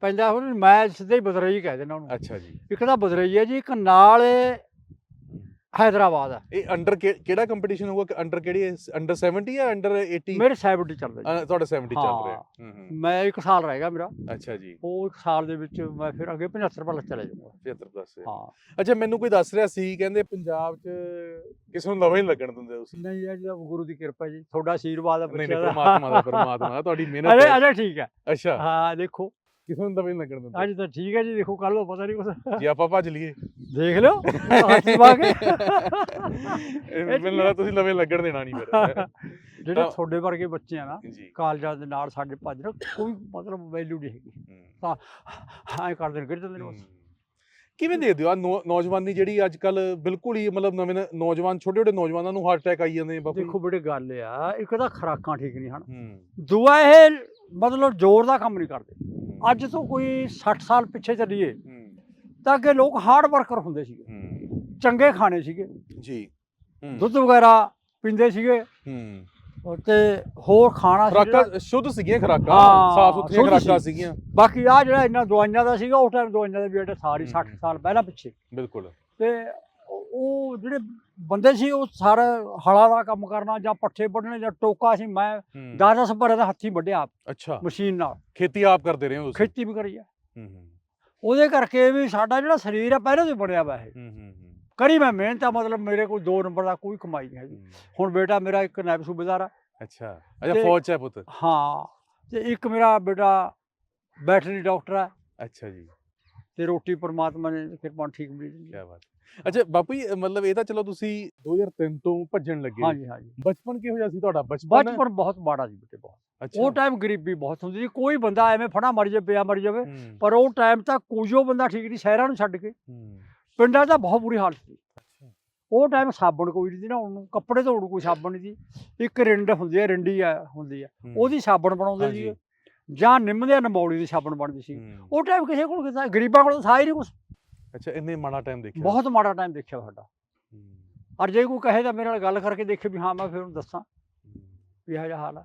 A: ਪੈਂਦਾ ਹੁਣ ਮੈਂ ਸਿੱਧਾ ਹੀ ਬਦਰਈ ਕਹਿ ਦੇਣਾ ਉਹਨੂੰ।
B: ਅੱਛਾ ਜੀ।
A: ਇੱਕ ਤਾਂ ਬਦਰਈ ਹੈ ਜੀ ਇੱਕ ਨਾਲ ਹੈਦਰਾਬਾਦ ਆ
B: ਇਹ ਅੰਡਰ ਕਿਹੜਾ ਕੰਪੀਟੀਸ਼ਨ ਹੋਊਗਾ? ਅੰਡਰ ਕਿਹੜੀ ਅੰਡਰ 70 ਜਾਂ ਅੰਡਰ 80
A: ਮੇਰੇ 70 ਚੱਲਦਾ ਜੀ।
B: ਅ, ਤੁਹਾਡਾ 70 ਚੱਲ ਰਿਹਾ।
A: ਹਾਂ।
B: ਹੂੰ ਹੂੰ।
A: ਮੈਂ ਇੱਕ ਸਾਲ ਰਹਿ ਗਿਆ ਮੇਰਾ।
B: ਅੱਛਾ ਜੀ।
A: ਉਹ ਇੱਕ ਸਾਲ ਦੇ ਵਿੱਚ ਮੈਂ ਫਿਰ ਅੱਗੇ 75 ਪਲੱਸ ਚਲੇ ਜਾਊਂਗਾ।
B: 75 ਪਲੱਸ
A: ਹਾਂ।
B: ਅੱਛਾ ਮੈਨੂੰ ਕੋਈ ਦੱਸ ਰਿਹਾ ਸੀ ਕਹਿੰਦੇ ਪੰਜਾਬ 'ਚ ਕਿਸੇ ਨੂੰ ਨਵਾਂ ਹੀ ਲੱਗਣ ਦਿੰਦੇ ਤੁਸੀਂ।
A: ਨਹੀਂ ਇਹ ਜੀ ਗੁਰੂ ਦੀ ਕਿਰਪਾ ਜੀ। ਤੁਹਾਡਾ ਆਸ਼ੀਰਵਾਦ
B: ਨਹੀਂ ਨਹੀਂ
A: ਬੱਚਿਆਂ ਦਾ।
B: ਪਰਮਾਤਮਾ ਦਾ ਪਰਮਾਤਮਾ ਦਾ ਤੁਹਾਡੀ ਮਿਹਨਤ
A: ਅਰੇ
B: ਹੈ।
A: ਅਰੇ ਠੀਕ ਹੈ।
B: ਅੱਛਾ।
A: ਹਾਂ ਦੇਖੋ
B: ਕਿਸੇ ਨੂੰ ਨਵਾਂ ਹੀ ਲੱਗਣ ਦਿੰਦੇ।
A: ਅੱਜ ਤਾਂ ਠੀਕ ਹੈ ਜੀ ਦੇਖੋ ਕੱਲ ਨੂੰ ਪਤਾ ਨਹੀਂ ਕੁਛ।
B: ਜੇ ਆਪਾਂ ਭੱਜ ਲਈਏ।
A: ਦੇਖ ਲਿਓ ਹੱਥ ਪਾ ਕੇ।
B: ਇਹ ਮੈਨੂੰ ਲੱਗਦਾ ਤੁਸੀਂ ਨਵੇਂ ਲੱਗਣ ਦੇਣਾ ਨਹੀਂ ਫਿਰ।
A: ਜਿਹੜੇ
B: ਤਾਂ-
A: ਤੁਹਾਡੇ ਵਰਗੇ ਬੱਚੇ ਆ ਨਾ
B: ਜੀ।
A: ਕਾਲਜਾਂ ਦੇ ਨਾਲ ਸਾਡੇ ਭੱਜ ਰਹੇ ਕੋਈ ਮਤਲਬ ਵੈਲਿਊ ਨਹੀਂ ਹੈਗੀ।
B: ਹੂੰ।
A: ਹਾਂ ਕਰ ਦੇਣ ਗਿਰ ਜਾਂਦੇ ਨੇ ਬਸ।
B: ਹਮ। ਕਿਵੇਂ ਦੇ ਦਿਓ ਆ ਨੌਜਵਾਨੀ ਜਿਹੜੀ ਅੱਜ ਕੱਲ ਬਿਲਕੁਲ ਹੀ ਮਤਲਬ ਨਵੇਂ ਨ- ਨੌਜਵਾਨ ਛੋਟੇ ਛੋਟੇ ਨੌਜਵਾਨਾਂ ਨੂੰ ਹਾਰਟ ਅਟੈਕ ਆਈ ਜਾਂਦੇ ਨੇ ਬਾਪੂ।
A: ਦੇਖੋ ਬੜੇ ਗੱਲ ਆ ਇੱਕ ਤਾਂ ਖਰਾਕਾਂ ਠੀਕ ਨਹੀਂ ਹਨ।
B: ਹੂੰ।
A: ਦੂਆ ਇਹ ਮਤਲਬ ਜ਼ੋਰ ਦਾ ਕੰਮ ਨਹੀਂ ਕਰਦੇ।
B: ਹੂੰ,
A: ਅੱਜ ਤੋਂ ਕੋਈ 60 ਸਾਲ ਪਿੱਛੇ ਚੱਲੀਏ ਤਾਂ ਅੱਗੇ ਲੋਕ ਹਾਰਡ ਵਰਕਰ ਹੁੰਦੇ ਸੀਗੇ। ਚੰਗੇ ਖਾਣੇ ਸੀਗੇ।
B: ਜੀ।
A: ਦੁੱਧ ਵਗੈਰਾ ਪੀਂਦੇ ਸੀਗੇ।
B: ਹੂੰ।
A: ਤੇ ਹੋਰ ਖਾਣਾ
B: ਖੁਰਾਕਾਂ ਸ਼ੁੱਧ ਸੀਗੀਆਂ ਖੁਰਾਕਾਂ। ਸਾਫ਼ ਸੁਥਰੀਆਂ ਖੁਰਾਕਾਂ। ਸੀਗੀਆਂ।
A: ਬਾਕੀ ਆ ਜਿਹੜਾ ਇੰਨਾ ਦਵਾਈਆਂ ਦਾ ਸੀਗਾ ਉਸ ਟਾਈਮ ਦਵਾਈਆਂ ਦਾ ਵੀ ਜਿਹੜਾ ਸਾਰੀ 60
B: ਹੂੰ।
A: ਸਾਲ ਪਹਿਲਾਂ ਪਿੱਛੇ।
B: ਬਿਲਕੁਲ।
A: ਤੇ ਉਹ- ਜਿਹੜੇ ਬੰਦੇ ਸੀ ਉਹ ਸਾਰਾ ਹਲਾ ਦਾ ਕੰਮ ਕਰਨਾ ਜਾਂ ਪੱਠੇ ਵੱਢਣੇ ਜਾਂ ਟੋਕਾ ਸੀ ਮੈਂ
B: ਹੂੰ,
A: 10 ਭਰੇ ਦਾ ਹੱਥੀ ਵੱਢਿਆ ਆਪ
B: ਅੱਛਾ।
A: ਮਸ਼ੀਨ ਨਾਲ।
B: ਖੇਤੀ ਆਪ ਕਰਦੇ ਰਹੇ ਹੋ ਤੁਸੀਂ?
A: ਖੇਤੀ ਵੀ ਕਰੀ ਆ।
B: ਹੂੰ, ਹੂੰ,
A: ਉਹਦੇ ਕਰਕੇ ਵੀ ਸਾਡਾ ਜਿਹੜਾ ਸਰੀਰ ਆ ਪਹਿਲਾਂ ਤੋਂ ਬਣਿਆ ਵਾ ਇਹ।
B: ਹੂੰ, ਹੂੰ, ਹੂੰ,
A: ਕਰੀ ਮੈਂ ਮਿਹਨਤ ਆ ਮਤਲਬ ਮੇਰੇ ਕੋਲ ਦੋ ਨੰਬਰ ਦਾ ਕੋਈ ਕਮਾਈ ਨਹੀਂ ਹੈਗੀ। ਹੁਣ ਬੇਟਾ ਮੇਰਾ ਇੱਕ ਨਾਇਬ ਸੂਬੇਦਾਰ ਆ।
B: ਅੱਛਾ। ਅੱਛਾ ਫੌਜ ਚ ਹੈ ਪੁੱਤ?
A: ਹਾਂ। ਤੇ ਇੱਕ ਮੇਰਾ ਬੇਟਾ ਬੈਟਰੀ ਡਾਕਟਰ ਆ।
B: ਅੱਛਾ ਜੀ।
A: ਤੇ ਰੋਟੀ ਪਰਮਾਤਮਾ ਨੇ ਕਿਰਪਾ ਠੀਕ ਮਿਲੀ
B: ਕੀ। ਬਾਤ ਅੱਛਾ ਬਾਪੂ ਜੀ ਮਤਲਬ ਇਹ ਤਾਂ ਚਲੋ ਤੁਸੀਂ 2003 ਤੋਂ ਭੱਜਣ ਲੱਗੇ
A: ਹਾਂਜੀ ਹਾਂਜੀ।
B: ਬਚਪਨ ਕਿਹੋ ਜਿਹਾ ਸੀ ਤੁਹਾਡਾ? ਬਚਪਨ
A: ਬਚਪਨ ਬਹੁਤ ਮਾੜਾ ਸੀ ਬੇਟੇ ਬਹੁਤ।
B: ਅੱਛਾ।
A: ਉਹ ਟਾਈਮ ਗਰੀਬੀ ਬਹੁਤ ਹੁੰਦੀ ਸੀ। ਕੋਈ ਬੰਦਾ ਐਵੇਂ ਫੜਾ ਮਰ ਜਾਵੇ ਪਿਆ ਮਰ ਜਾਵੇ ਪਰ ਉਹ ਟਾਈਮ ਤਾਂ ਕੋਈਓ ਬੰਦਾ ਠੀਕ ਨਹੀਂ ਸ਼ਹਿਰਾਂ ਨੂੰ ਛੱਡ ਕੇ। ਪਿੰਡਾਂ ਤਾਂ ਬਹੁਤ ਬੁਰੀ ਹਾਲਤ ਸੀ। ਉਹ ਟਾਈਮ ਸਾਬਣ ਕੋਈ ਨਹੀਂ ਸੀ ਨਾ ਉਹਨੂੰ। ਕੱਪੜੇ ਧੋਣ ਕੋਈ ਸਾਬਣ ਨਹੀਂ ਸੀ। ਇੱਕ ਰਿੰਡ ਹੁੰਦੀ ਹੈ ਰਿੰਡੀ ਆ ਹੁੰਦੀ ਆ।
B: ਹੂੰ,
A: ਉਹਦੀ ਸਾਬਣ ਬਣਾਉਂਦੇ। ਸੀ ਜਾਂ ਨਿੰਮ ਦੇ ਨਮੌਲੀ ਦੀ ਸਾਬਣ ਬਣਦੀ ਸੀ। ਉਹ ਟਾਈਮ ਕਿਸੇ ਕੋਲ ਗਰੀਬਾਂ ਕੋਲ ਥਾ ਹੀ ਨਹੀਂ ਕੁਛ।
B: ਅੱਛਾ ਇੰਨੇ ਮਾੜਾ ਟਾਈਮ ਦੇਖਿਆ
A: ਬਹੁਤ ਮਾੜਾ ਟਾਈਮ ਦੇਖਿਆ ਸਾਡਾ। ਔਰ ਜੇ ਕੋਈ ਕਹੇ ਤਾਂ ਮੇਰੇ ਨਾਲ ਗੱਲ ਕਰਕੇ ਦੇਖੇ ਵੀ ਹਾਂ ਮੈਂ ਫਿਰ ਉਹਨੂੰ ਦੱਸਾਂ ਵੀ ਇਹੋ ਜਿਹਾ ਹਾਲ ਆ।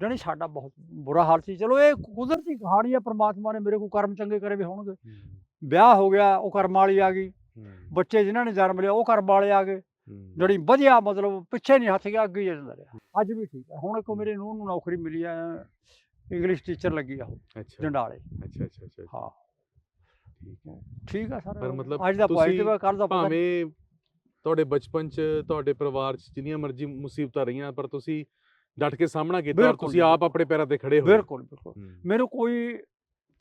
A: ਜਾਣੀ ਸਾਡਾ ਬਹੁਤ ਬੁਰਾ ਹਾਲ ਸੀ। ਚਲੋ ਇਹ ਕੁਦਰਤੀ ਕਹਾਣੀ ਆ ਪ੍ਰਮਾਤਮਾ ਨੇ ਮੇਰੇ ਕੋਲ ਕਰਮ ਚੰਗੇ ਕਰੇ ਵੀ ਹੋਣਗੇ। ਵਿਆਹ ਹੋ ਗਿਆ ਉਹ ਕਰਮ ਵਾਲੀ ਆ ਗਈ। ਬੱਚੇ ਜਿਨ੍ਹਾਂ ਨੇ ਜਨਮ ਲਿਆ ਉਹ ਕਰਮ ਵਾਲੇ ਆ ਗਏ। ਜਿਹੜੀ ਵਧੀਆ ਮਤਲਬ ਪਿੱਛੇ ਨਹੀਂ ਹੱਥ ਗਿਆ ਅੱਗੇ ਜਾਂਦਾ ਰਿਹਾ। ਅੱਜ ਵੀ ਠੀਕ ਹੈ ਹੁਣ ਇੱਕ ਮੇਰੇ ਨੂੰਹ ਨੂੰ ਨੌਕਰੀ ਮਿਲੀ ਆ ਇੰਗਲਿਸ਼ ਟੀਚਰ ਲੱਗੀ ਆ ਉਹ ਜੰਡਾਲੇ।
B: ਅੱਛਾ ਅੱਛਾ ਅੱਛਾ।
A: ਹਾਂ।
B: ਠੀਕ ਹੈ।
A: ਠੀਕ ਆ ਸਰ।
B: ਪਰ ਮਤਲਬ
A: ਅੱਜ ਦਾ
B: ਤੁਸੀਂ
A: ਪੋਜ਼ਿਟਿਵ ਕੱਲ ਦਾ ਪਤਾ ਨਹੀਂ।
B: ਭਾਵੇਂ ਤੁਹਾਡੇ ਬਚਪਨ ਚ ਤੁਹਾਡੇ ਪਰਿਵਾਰ ਚ ਜਿੰਨੀਆਂ ਮਰਜ਼ੀ ਮੁਸੀਬਤਾਂ ਰਹੀਆਂ ਪਰ ਤੁਸੀਂ ਡਟ ਕੇ ਸਾਹਮਣਾ ਕੀਤਾ ਔਰ
A: ਬਿਲਕੁਲ,
B: ਤੁਸੀਂ ਆਪ। ਆਪਣੇ ਪੈਰਾਂ ਤੇ ਖੜੇ ਹੋਏ।
A: ਬਿਲਕੁਲ ਬਿਲਕੁਲ।
B: ਹੂੰ,
A: ਮੈਨੂੰ ਕੋਈ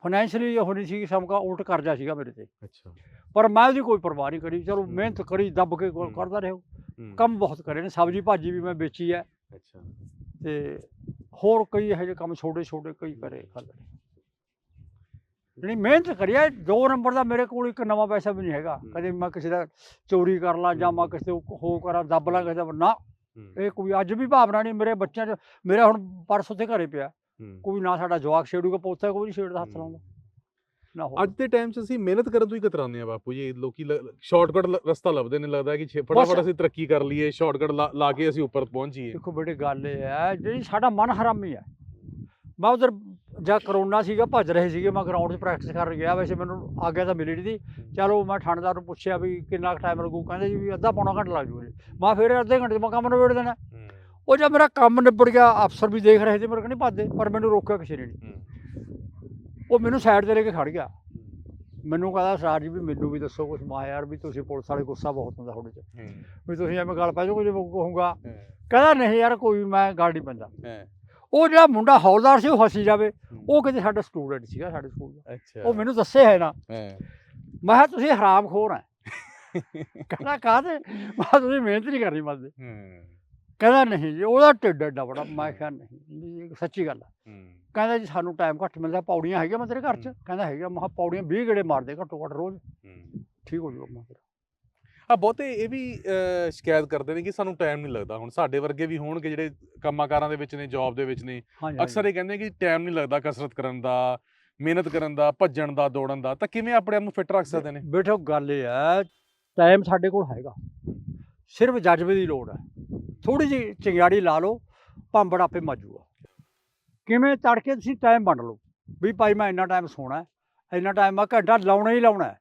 A: ਫਾਈਨੈਂਸ਼ਲੀ ਉਹ ਨਹੀਂ ਸੀ ਸਮਕਾ ਉਲਟ ਕਰਜ਼ਾ ਸੀਗਾ ਮੇਰੇ ਤੇ।
B: ਅੱਛਾ।
A: ਪਰ ਮੈਂ ਉਹਦੀ ਕੋਈ ਪਰਵਾਹ ਨਹੀਂ ਕਰੀ। ਚਲੋ
B: ਹੂੰ।
A: ਮਿਹਨਤ ਕਰੀ ਦੱਬ ਕੇ
B: ਹੂੰ।
A: ਕਰਦਾ ਰਿਹਾ
B: ਹੂੰ,
A: ਕੰਮ ਬਹੁਤ ਕਰੇ ਨੇ ਸਬਜ਼ੀ ਭਾਜੀ ਵੀ ਮੈਂ ਵੇਚੀ ਹੈ।
B: ਅੱਛਾ।
A: ਤੇ ਹੋਰ ਕਈ ਇਹੋ ਜਿਹੇ ਕੰਮ ਛੋਟੇ ਛੋਟੇ ਕਈ ਕਰੇ ਕਰ ਲਏ ਜਿਹੜੀ ਮਿਹਨਤ ਕਰਿਆ ਦੋ ਨੰਬਰ ਦਾ ਮੇਰੇ ਕੋਲ ਇੱਕ ਨਵਾਂ ਪੈਸਾ ਵੀ ਨਹੀਂ ਹੈਗਾ। ਕਦੇ ਮੈਂ ਕਿਸੇ ਦਾ ਚੋਰੀ ਕਰ ਲਾਂ ਜਾਂ ਮੈਂ। ਕਿਸੇ ਤੋਂ ਹੋ ਕਰਾਂ ਦੱਬ ਲਾਂ ਕਿਸੇ ਦਾ ਨਾ। ਇਹ ਕੋਈ ਅੱਜ ਵੀ ਭਾਵਨਾ ਨਹੀਂ ਮੇਰੇ ਬੱਚਿਆਂ 'ਚ ਮੇਰਾ ਹੁਣ ਪਰਸੋਂ ਤੇ ਘਰੇ ਪਿਆ। ਕੋਈ ਨਾ ਸਾਡਾ ਜਵਾਕ ਛੇੜੂਗਾ ਪੋਤਾ ਕੋਈ ਨਹੀਂ ਛੇੜਦਾ ਹੱਥ ਲਾਉਂਦਾ।
B: ਅੱਜ ਦੇ ਟਾਈਮ 'ਚ ਅਸੀਂ ਮਿਹਨਤ ਕਰਨ ਤੋਂ ਹੀ ਕਤਰਾਉਂਦੇ ਆ ਬਾਪੂ ਜੀ। ਲੋਕੀ ਸ਼ਾਰਟਕਟ ਰਸਤਾ ਲੱਭਦੇ ਨੇ ਲੱਗਦਾ ਕਿ ਫਟਾਫਟ ਅਸੀਂ ਤਰੱਕੀ ਕਰ ਲਈਏ ਸ਼ਾਰਟਕਟ ਲਾ ਕੇ ਅਸੀਂ ਉੱਪਰ ਪਹੁੰਚ ਜਾਈਏ।
A: ਦੇਖੋ ਬੇਟੇ ਗੱਲ ਇਹ ਹੈ ਜਿਹੜੀ ਸਾਡਾ ਮਨ ਹਰਾਮੀ ਹੈ। ਮੈਂ ਉਧਰ ਜਾਂ ਕਰੋਨਾ ਸੀਗਾ ਭੱਜ ਰਹੇ ਸੀਗੇ ਮੈਂ ਗਰਾਊਂਡ 'ਚ ਪ੍ਰੈਕਟਿਸ ਕਰ ਗਿਆ ਵੈਸੇ ਮੈਨੂੰ ਆਗਿਆ ਤਾਂ ਮਿਲੀ ਨਹੀਂ ਸੀ। ਚਲੋ ਮੈਂ ਠਾਣੇਦਾਰ ਨੂੰ ਪੁੱਛਿਆ ਵੀ ਕਿੰਨਾ ਟਾਈਮ ਲੱਗੂ ਕਹਿੰਦੇ ਜੀ ਵੀ ਅੱਧਾ ਪੌਣਾ ਘੰਟਾ ਲੱਗ ਜੂ ਮੈਂ ਫਿਰ ਅੱਧੇ ਘੰਟੇ 'ਚ ਮੈਂ ਕੰਮ ਨਿਬੇੜ ਦੇਣਾ। ਉਹ ਜਦ ਮੇਰਾ ਕੰਮ ਨਿਬੜ ਗਿਆ ਅਫਸਰ ਵੀ ਦੇਖ ਰਹੇ ਸੀ ਮੇਰੇ ਕੋਲ ਨਹੀਂ ਭੱਜਦੇ ਪਰ ਮੈਨੂੰ ਰੋਕਿਆ ਕਿਸੇ ਨੇ ਨਹੀਂ ਉਹ ਮੈਨੂੰ ਸਾਈਡ ਤੇ ਲੈ ਕੇ ਖੜ ਗਿਆ। ਮੈਨੂੰ ਕਹਿੰਦਾ ਸਰ ਜੀ ਵੀ ਮੈਨੂੰ ਵੀ ਦੱਸੋ ਕੁਛ ਮਾ ਯਾਰ ਵੀ ਤੁਸੀਂ ਪੁਲਿਸ ਵਾਲੇ ਗੁੱਸਾ ਬਹੁਤ ਹੁੰਦਾ ਤੁਹਾਡੇ 'ਚ। ਵੀ ਤੁਸੀਂ ਐਵੇਂ ਗੱਲ ਪੈ ਜਾਓ ਮੈਂ ਕਹੂੰਗਾ ਕਹਿੰਦਾ ਨਹੀਂ ਯਾਰ ਕੋਈ ਮੈਂ ਗੱਲ ਨਹੀਂ ਪੈਂਦਾ
B: ਹੂੰ,
A: ਉਹ ਜਿਹੜਾ ਮੁੰਡਾ ਹੌਲਦਾਰ ਸੀ ਉਹ ਹੱਸੀ ਜਾਵੇ। ਉਹ ਕਿਤੇ ਸਾਡਾ ਸਟੂਡੈਂਟ ਸੀਗਾ ਸਾਡੇ ਸਕੂਲ ਦਾ।
B: ਅੱਛਾ।
A: ਉਹ ਮੈਨੂੰ ਦੱਸੇ ਹੈ ਨਾ। ਮੈਂ ਕਿਹਾ ਤੁਸੀਂ ਹਰਾਮਖੋਰ ਹੈ ਕਹਿੰਦਾ ਕਾਹਦੇ? ਮੈਂ ਤੁਸੀਂ ਮਿਹਨਤ ਨਹੀਂ ਕਰਨੀ ਮੱਦੇ
B: ਹੂੰ,
A: ਕਹਿੰਦਾ ਨਹੀਂ ਜੀ ਉਹਦਾ ਢਿੱਡ ਐਡਾ ਬੜਾ ਮੈਂ ਕਿਹਾ ਨਹੀਂ ਸੱਚੀ ਗੱਲ ਹੈ। ਕਹਿੰਦਾ ਜੀ ਸਾਨੂੰ ਟਾਈਮ ਘੱਟ ਮਿਲਦਾ ਪੌੜੀਆਂ ਹੈਗੀਆਂ ਮੈਂ ਤੇਰੇ ਘਰ 'ਚ। ਕਹਿੰਦਾ ਹੈਗਾ ਮੈਂ ਪੌੜੀਆਂ 20 ਗੇੜੇ ਮਾਰਦੇ ਘੱਟੋ ਘੱਟ ਰੋਜ਼।
B: ਹੂੰ।
A: ਠੀਕ ਹੋ ਜਾਊਗਾ ਮੈਂ
B: ਆ ਬਹੁਤੇ ਇਹ ਵੀ ਅਹ, ਸ਼ਿਕਾਇਤ ਕਰਦੇ ਨੇ ਕਿ ਸਾਨੂੰ ਟਾਈਮ ਨਹੀਂ ਲੱਗਦਾ। ਹੁਣ ਸਾਡੇ ਵਰਗੇ ਵੀ ਹੋਣਗੇ ਜਿਹੜੇ ਕੰਮਾਂ-ਕਾਰਾਂ ਦੇ ਵਿੱਚ ਨੇ ਜੌਬ ਦੇ ਵਿੱਚ ਨੇ
A: ਹਾਂਜੀ
B: ਅਕਸਰ ਇਹ ਕਹਿੰਦੇ ਕਿ ਟਾਈਮ ਨਹੀਂ ਲੱਗਦਾ ਕਸਰਤ ਕਰਨ ਦਾ ਮਿਹਨਤ ਕਰਨ ਦਾ ਭੱਜਣ ਦਾ ਦੌੜਨ ਦਾ। ਤਾਂ ਕਿਵੇਂ ਆਪਣੇ ਆਪ ਨੂੰ ਫਿੱਟ ਰੱਖ ਸਕਦੇ ਨੇ?
A: ਬੇਟੋ ਗੱਲ ਇਹ ਹੈ ਟਾਈਮ ਸਾਡੇ ਕੋਲ ਹੈਗਾ। ਸਿਰਫ ਜਜ਼ਬੇ ਦੀ ਲੋੜ ਹੈ। ਥੋੜੀ ਜਿਹੀ ਚਿੰਗਾੜੀ ਲਾ ਲਓ ਭਾਂਬੜ ਆਪੇ ਮੱਜੂਗਾ ਕਿਵੇਂ ਤੜਕੇ ਤੁਸੀਂ ਟਾਈਮ ਵੰਡ ਲਓ ਵੀ ਭਾਈ ਮੈਂ ਇੰਨਾ ਟਾਈਮ ਸੋਣਾ ਹੈ ਇੰਨਾ ਟਾਈਮ ਮੈਂ ਘੰਟਾ ਲਾਉਣਾ ਹੀ ਲਾਉਣਾ ਹੈ।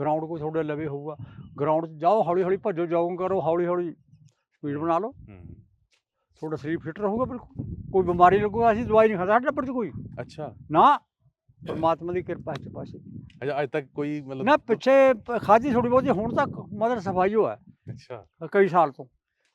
A: ਗਰਾਊਂਡ ਕੋਈ ਤੁਹਾਡੇ ਲਵੇ ਹੋਊਗਾ। ਗਰਾਊਂਡ 'ਚ ਜਾਓ ਹੌਲੀ ਹੌਲੀ ਭੱਜੋ ਜੋਗਿੰਗ ਕਰੋ ਹੌਲੀ ਹੌਲੀ ਸਪੀਡ ਬਣਾ ਲਓ। ਤੁਹਾਡਾ ਸਰੀਰ ਫਿੱਟ ਰਹੂਗਾ ਬਿਲਕੁਲ। ਕੋਈ ਬਿਮਾਰੀ ਲੱਗੂਗਾ ਅਸੀਂ ਦਵਾਈ ਨਹੀਂ ਖਾਂਦਾ ਸਾਡੇ 'ਚ ਕੋਈ।
B: ਅੱਛਾ।
A: ਨਾ ਪਰਮਾਤਮਾ ਦੀ ਕਿਰਪਾ ਚ ਪਾਸੇ
B: ਅੱਛਾ ਅੱਜ ਤੱਕ ਕੋਈ ਮਤਲਬ
A: ਨਾ ਪਿੱਛੇ ਖਾਦੀ ਥੋੜੀ ਬਹੁਤੀ ਹੁਣ ਤੱਕ ਮਦਰ ਸਫ਼ਾਈ ਹੋਇਆ।
B: ਅੱਛਾ।
A: ਕਈ ਸਾਲ ਤੋਂ।